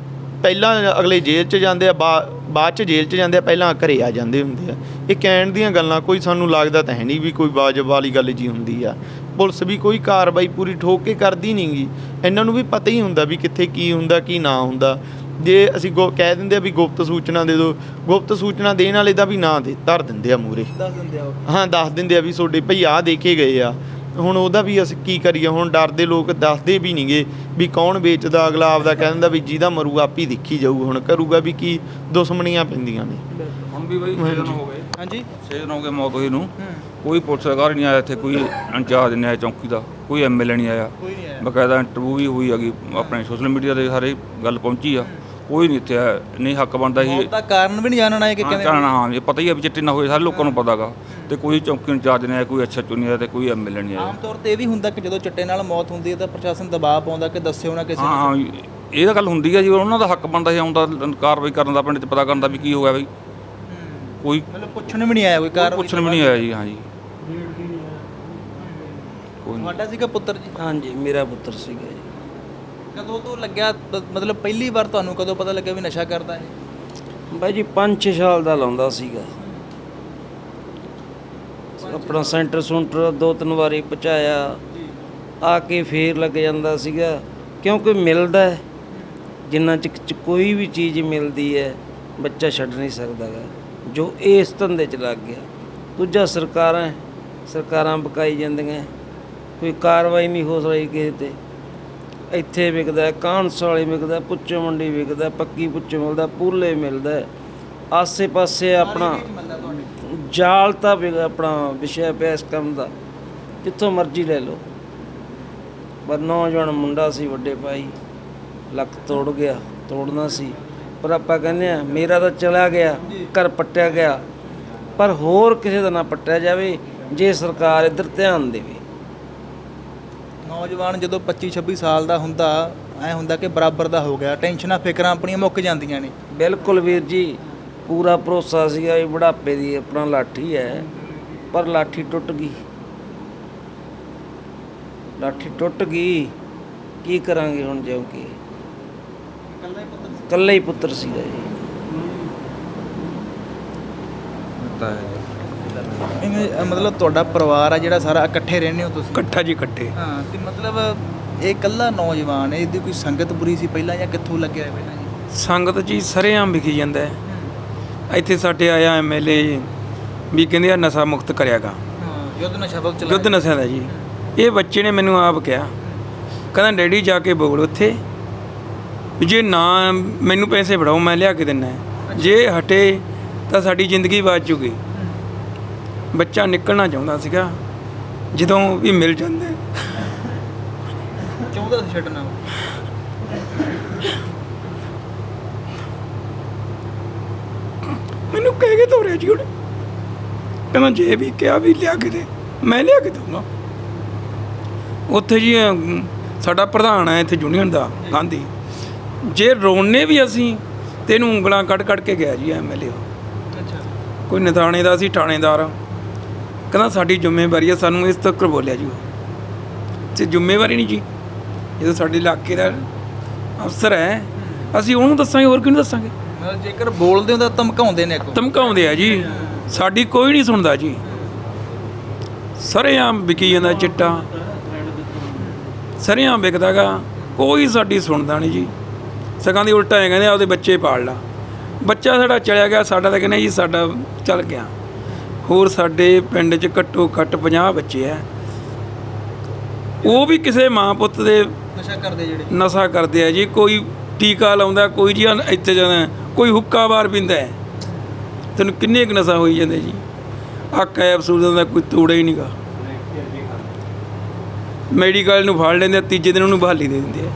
A: ਪਹਿਲਾਂ ਅਗਲੇ ਜੇਲ੍ਹ 'ਚ ਜਾਂਦੇ ਆ ਬਾ- ਬਾਅਦ 'ਚ ਜੇਲ੍ਹ 'ਚ ਜਾਂਦੇ ਆ ਪਹਿਲਾਂ ਘਰੇ ਆ ਜਾਂਦੇ ਹੁੰਦੇ ਆ। ਇਹ ਕਹਿਣ ਦੀਆਂ ਗੱਲਾਂ ਕੋਈ ਸਾਨੂੰ ਲੱਗਦਾ ਤਾਂ ਹੈ ਨਹੀਂ ਵੀ ਕੋਈ ਵਾਜਬ ਵਾਲੀ ਗੱਲ ਜੀ ਹੁੰਦੀ ਆ। ਪੁਲਿਸ ਵੀ ਕੋਈ ਕਾਰਵਾਈ ਪੂਰੀ ਠੋਕ ਕੇ ਕਰਦੀ ਨਹੀਂਗੀ ਇਹਨਾਂ ਨੂੰ ਵੀ ਪਤਾ ਹੀ ਹੁੰਦਾ ਵੀ ਕਿੱਥੇ ਕੀ ਹੁੰਦਾ ਕੀ ਨਾ ਹੁੰਦਾ। ਜੇ ਅਸੀਂ ਗੋ ਕਹਿ ਦਿੰਦੇ ਆ ਵੀ ਗੁਪਤ ਸੂਚਨਾ ਦੇ ਦਿਓ ਗੁਪਤ ਸੂਚਨਾ ਦੇਣ ਵਾਲੇ ਦਾ ਵੀ ਨਾਂ ਦੇ ਧਰ ਦਿੰਦੇ ਆ ਮੂਰੇ
B: ਦੱਸ ਦਿੰਦੇ ਆ ਉਹ।
A: ਹਾਂ ਦੱਸ ਦਿੰਦੇ ਆ ਵੀ ਤੁਹਾਡੇ ਭਈ ਆ ਦੇ ਕੇ ਗਏ ਆ। ਹੁਣ ਉਹਦਾ ਵੀ ਅਸੀਂ ਕੀ ਕਰੀਏ? ਹੁਣ ਡਰਦੇ ਲੋਕ ਦੱਸਦੇ ਵੀ ਨਹੀਂਗੇ ਵੀ ਕੌਣ ਵੇਚਦਾ? ਅਗਲਾ ਆਪਦਾ ਕਹਿ ਦਿੰਦਾ ਵੀ ਜਿਹਦਾ ਮਰੂ ਆਪ ਹੀ ਦੇਖੀ ਜਾਊ। ਹੁਣ ਕਰੂਗਾ ਵੀ ਕੀ? ਦੁਸ਼ਮਣੀਆਂ ਪੈਂਦੀਆਂ ਨੇ।
G: ਹੁਣ ਵੀ ਬਈ 6 ਦਿਨ ਹੋ ਗਏ।
B: ਹਾਂਜੀ।
G: 6 ਦਿਨ ਹੋ ਗਏ ਮੌਤ ਹੋਈ ਨੂੰ। ਕੋਈ ਪੁਲਿਸ ਅਧਿਕਾਰੀ ਨਹੀਂ ਆਇਆ ਇੱਥੇ ਕੋਈ ਇੰਚਾਰਜ ਨਹੀਂ ਆਇਆ ਚੌਂਕੀ ਦਾ ਕੋਈ ਐਮਐਲਏ ਨਹੀਂ ਆਇਆ।
B: ਕੋਈ ਨਹੀਂ ਆਇਆ।
G: ਬਕਾਇਦਾ ਇੰਟਰਵਿਊ ਵੀ ਹੋਈ ਹੈਗੀ ਆਪਣੇ ਸੋਸ਼ਲ ਮੀਡੀਆ ਦੇ ਸਾਰੇ ਗੱਲ ਪਹੁੰਚੀ ਆ। ਕੋਈ ਨਹੀਂ ਇੱਥੇ ਨਹੀਂ ਹੱਕ ਬਣਦਾ ਸੀ।
B: ਮੌਤ ਦਾ ਕਾਰਨ ਵੀ ਨਹੀਂ ਜਾਣਨਾ ਹੈ ਕਿ
G: ਹਾਂ
B: ਕਿਵੇਂ
G: ਕਾਰਨ ਹਾਂ ਇਹ ਪਤਾ ਹੀ ਹੈ ਵੀ ਚਿੱਟੇ ਨਾ ਹੋਏ ਸਾਰੇ ਲੋਕਾਂ ਨੂੰ ਪਤਾਗਾ। ਤੇ ਕੋਈ ਚੌਂਕੀ ਇੰਚਾਰਜ ਨਹੀਂ ਆਇਆ ਕੋਈ ਅੱਛਾ ਨਹੀਂ ਆਇਆ ਤੇ ਕੋਈ ਐਮਐਲਏ ਨਹੀਂ ਆਇਆ।
B: ਆਮ ਤੌਰ ਤੇ ਇਹ ਵੀ ਹੁੰਦਾ ਕਿ ਜਦੋਂ ਚਿੱਟੇ ਨਾਲ ਮੌਤ ਹੁੰਦੀ ਹੈ ਤਾਂ ਪ੍ਰਸ਼ਾਸਨ ਦਬਾਅ ਪਾਉਂਦਾ ਕਿ ਦੱਸਿਓ ਨਾ ਕਿਸੇ
G: ਹਾਂ
B: ਨੂੰ।
G: ਹਾਂ ਇਹ ਤਾਂ ਗੱਲ ਹੁੰਦੀ ਹੈ ਜੀ ਉਹਨਾਂ ਦਾ ਹੱਕ ਬਣਦਾ ਸੀ ਆਉਂਦਾ ਕਾਰਵਾਈ ਕਰਨ ਦਾ ਪਿੰਡ 'ਚ ਪਤਾ ਕਰਨ ਦਾ ਵੀ ਕੀ ਹੋ ਗਿਆ ਬਈ। ਕੋਈ
B: ਮਤਲਬ ਪੁੱਛਣ ਵੀ ਨਹੀਂ ਆਇਆ ਕੋਈ ਕਾਰਵਾਈ
G: ਪੁੱਛਣ ਵੀ ਨਹੀਂ ਆਇਆ ਜੀ ਹਾਂ ਜੀ।
B: ਤੁਹਾਡਾ ਸੀਗਾ ਪੁੱਤਰ ਜੀ?
C: ਹਾਂਜੀ ਮੇਰਾ ਪੁੱਤਰ ਸੀਗਾ ਜੀ।
B: ਕਦੋਂ ਤੋਂ ਲੱਗਿਆ ਮਤਲਬ ਪਹਿਲੀ ਵਾਰ ਤੁਹਾਨੂੰ ਕਦੋਂ ਪਤਾ ਲੱਗਿਆ ਵੀ ਨਸ਼ਾ ਕਰਦਾ ਹੈ
C: ਬਾਈ ਜੀ 5-6 ਸਾਲ ਦਾ ਲਾਉਂਦਾ ਸੀਗਾ। ਆਪਣਾ ਸੈਂਟਰ ਸੁੰਟਰ ਦੋ ਤਿੰਨ ਵਾਰੀ ਪਹੁੰਚਾਇਆ। ਆ ਕੇ ਫੇਰ ਲੱਗ ਜਾਂਦਾ ਸੀਗਾ। ਕਿਉਂਕਿ ਮਿਲਦਾ ਹੈ। ਜਿੰਨਾ ਚ ਕੋਈ ਵੀ ਚੀਜ਼ ਮਿਲਦੀ ਹੈ ਬੱਚਾ ਛੱਡ ਨਹੀਂ ਸਕਦਾਗਾ ਜੋ ਇਸ ਧੰਦੇ 'ਚ ਲੱਗ ਗਿਆ। ਦੂਜਾ ਸਰਕਾਰਾਂ ਹੈ, ਸਰਕਾਰਾਂ ਬਕਾਈ ਜਾਂਦੀਆਂ। ਕੋਈ ਕਾਰਵਾਈ ਨਹੀਂ ਹੋ ਰਹੀ ਕਿਸੇ ਤੇ ਇੱਥੇ ਵਿਕਦਾ, ਕਾਂਸ ਵਾਲੀ ਵਿਕਦਾ ਪੁੱਚੋ ਮੰਡੀ ਵਿਕਦਾ, ਪੱਕੀ ਪੁੱਚੋ ਮਿਲਦਾ, ਪੂਲੇ ਮਿਲਦਾ। ਆਸੇ-ਪਾਸੇ ਆਪਣਾ ਜਾਲ ਤਾਂ ਆਪਣਾ ਵਿਸ਼ਾ ਪਿਆ ਇਸ ਕੰਮ ਦਾ। ਜਿੱਥੋਂ ਮਰਜ਼ੀ ਲੈ ਲਓ। ਪਰ ਨੌਜਵਾਨ ਮੁੰਡਾ ਸੀ, ਵੱਡੇ ਭਾਈ, ਲੱਕ ਤੋੜ ਗਿਆ, ਤੋੜਨਾ ਸੀ। ਪਰ ਆਪਾਂ ਕਹਿੰਦੇ ਆ ਮੇਰਾ ਤਾਂ ਚਲਾ ਗਿਆ, ਘਰ ਪੱਟਿਆ ਗਿਆ। ਪਰ ਹੋਰ ਕਿਸੇ ਦਾ ਨਾ ਪੱਟਿਆ ਜਾਵੇ, ਜੇ ਸਰਕਾਰ ਇੱਧਰ ਧਿਆਨ ਦੇਵੇ।
B: ਨੌਜਵਾਨ ਜਦੋਂ 25 26 ਸਾਲ ਦਾ ਹੁੰਦਾ ਐ ਹੁੰਦਾ ਕਿ ਬਰਾਬਰ ਦਾ ਹੋ ਗਿਆ। ਟੈਨਸ਼ਨਾਂ ਫਿਕਰਾਂ ਆਪਣੀਆਂ ਮੁੱਕ ਜਾਂਦੀਆਂ ਨੇ।
C: ਬਿਲਕੁਲ ਵੀਰ ਜੀ ਪੂਰਾ ਭਰੋਸਾ ਸੀਗਾ ਇਹ ਬੁਢਾਪੇ ਦੀ ਆਪਣਾ ਲਾਠੀ ਹੈ ਪਰ ਲਾਠੀ ਟੁੱਟ ਗਈ। ਲਾਠੀ ਟੁੱਟ ਗਈ ਕੀ ਕਰਾਂਗੇ ਹੁਣ ਜਿਉਂ ਕਿ? ਇਕੱਲਾ ਹੀ ਪੁੱਤਰ ਸੀਗਾ ਜੀ।
B: ਇਵੇਂ ਮਤਲਬ ਤੁਹਾਡਾ ਪਰਿਵਾਰ ਆ ਜਿਹੜਾ ਸਾਰਾ ਇਕੱਠੇ ਰਹਿੰਦੇ ਹੋ ਤੁਸੀਂ?
F: ਇਕੱਠਾ ਜੀ ਇਕੱਠੇ।
B: ਹਾਂ ਤੇ ਮਤਲਬ ਇਹ ਇਕੱਲਾ ਨੌਜਵਾਨ ਹੈ ਇਹਦੀ ਕੋਈ ਸੰਗਤ ਬੁਰੀ ਸੀ ਪਹਿਲਾਂ ਜਾਂ ਕਿੱਥੋਂ ਲੱਗਿਆ ਪਹਿਲਾਂ ਜੀ?
F: ਸੰਗਤ ਜੀ ਸਰੇਆਮ ਵਿਖੀ ਜਾਂਦਾ ਹੈ। ਇੱਥੇ ਸਾਡੇ ਆਇਆ ਐਮਐਲਏ ਵੀ ਕਹਿੰਦੇ ਆ ਨਸ਼ਾ ਮੁਕਤ ਕਰਿਆਗਾ।
B: ਹਾਂ ਯੁੱਧ ਨਸ਼ਾ ਚਲਾਇਆ।
F: ਯੁੱਧ ਨਸ਼ਿਆਂ ਦਾ ਜੀ। ਇਹ ਬੱਚੇ ਨੇ ਮੈਨੂੰ ਆਪ ਕਿਹਾ। ਕਹਿੰਦਾ ਡੈਡੀ ਜਾ ਕੇ ਬੋਲ ਉੱਥੇ। ਵੀ ਜੇ ਨਾ ਮੈਨੂੰ ਪੈਸੇ ਫੜਾਓ ਮੈਂ ਲਿਆ ਕੇ ਦਿੰਨਾ ਹੈ। ਜੇ ਹਟੇ ਤਾਂ ਸਾਡੀ ਜ਼ਿੰਦਗੀ ਬਚ ਜੂਗੀ। ਬੱਚਾ ਨਿਕਲਣਾ ਚਾਹੁੰਦਾ ਸੀਗਾ ਜਦੋਂ ਵੀ ਮਿਲ ਜਾਂਦੇ।
B: ਚਾਹੁੰਦਾ ਸੀ ਛੱਡਣਾ
F: ਮੈਨੂੰ ਕਹਿ ਕੇ ਤੋਰਿਆ ਜੀ ਉਹਨੇ। ਕਹਿੰਦਾ ਜੇ ਵੀ ਕਿਹਾ ਵੀ ਲਿਆ ਕੇ ਦੇ ਮੈਂ ਲਿਆ ਕੇ ਦਊਂਗਾ। ਉੱਥੇ ਜੀ ਸਾਡਾ ਪ੍ਰਧਾਨ ਹੈ ਇੱਥੇ ਯੂਨੀਅਨ ਦਾ ਗਾਂਧੀ। ਜੇ ਰੋਣੇ ਵੀ ਅਸੀਂ ਤੇ ਇਹਨੂੰ ਉਂਗਲਾਂ ਕੱਢ ਕੱਢ ਕੇ ਗਿਆ ਜੀ ਐਮਐਲਏ
B: ਅੱਛਾ।
F: ਕੋਈ ਨਥਾਣੇ ਦਾ ਸੀ ਥਾਣੇਦਾਰ। ਕਹਿੰਦਾ ਸਾਡੀ ਜ਼ਿੰਮੇਵਾਰੀ ਹੈ ਸਾਨੂੰ ਇਸ ਤੱਕ ਬੋਲਿਆ ਜੀ ਤੇ ਜ਼ਿੰਮੇਵਾਰੀ ਨਹੀਂ ਜੀ। ਇਹ ਤਾਂ ਸਾਡੇ ਇਲਾਕੇ ਦਾ ਅਫਸਰ ਹੈ। ਅਸੀਂ ਉਹਨੂੰ ਦੱਸਾਂਗੇ ਹੋਰ ਕਿਹਨੂੰ ਦੱਸਾਂਗੇ?
B: ਜੇਕਰ ਬੋਲਦੇ ਹੋ ਤਾਂ ਧਮਕਾਉਂਦੇ ਨੇ
F: ਧਮਕਾਉਂਦੇ ਆ ਜੀ। ਸਾਡੀ ਕੋਈ ਨਹੀਂ ਸੁਣਦਾ ਜੀ। ਸਰੇਆਮ ਵਿਕੀ ਜਾਂਦਾ ਚਿੱਟਾ। ਸਰੇਆਮ ਵਿਕਦਾਗਾ ਕੋਈ ਸਾਡੀ ਸੁਣਦਾ ਨਹੀਂ ਜੀ। ਸਗਾਂ ਦੀ ਉਲਟਾ ਹੈ ਕਹਿੰਦੇ ਆਪਦੇ ਬੱਚੇ ਪਾਲ ਲਾ। ਬੱਚਾ ਸਾਡਾ ਚਲਿਆ ਗਿਆ ਸਾਡਾ ਤਾਂ ਕਹਿੰਦੇ ਜੀ ਸਾਡਾ ਚੱਲ ਗਿਆ। ਹੋਰ ਸਾਡੇ ਪਿੰਡ 'ਚ ਘੱਟੋ ਘੱਟ 50 ਬੱਚੇ ਆ। ਉਹ ਵੀ ਕਿਸੇ ਮਾਂ ਪੁੱਤ ਦੇ
B: ਨਸ਼ਾ ਕਰਦੇ ਜਿਹੜੇ।
F: ਨਸ਼ਾ ਕਰਦੇ ਆ ਜੀ ਕੋਈ ਟੀਕਾ ਲਾਉਂਦਾ ਕੋਈ ਜੀ ਇੱਥੇ ਜਾਂਦਾ ਕੋਈ ਹੁੱਕਾ ਬਾਰ ਪੀਂਦਾ ਹੈ। ਤੈਨੂੰ ਕਿੰਨੇ ਕੁ ਨਸ਼ਾ ਹੋਈ ਜਾਂਦੇ ਜੀ? ਆ ਕੈਪਸੂਲ ਦਾ ਕੋਈ ਤੋੜਾ ਹੀ ਨਹੀਂਗਾ। ਮੈਡੀਕਲ ਨੂੰ ਫੜ ਲੈਂਦੇ ਆ, ਤੀਜੇ ਦਿਨ ਉਹਨੂੰ ਬਹਾਲੀ ਦੇ ਦਿੰਦੇ ਆ।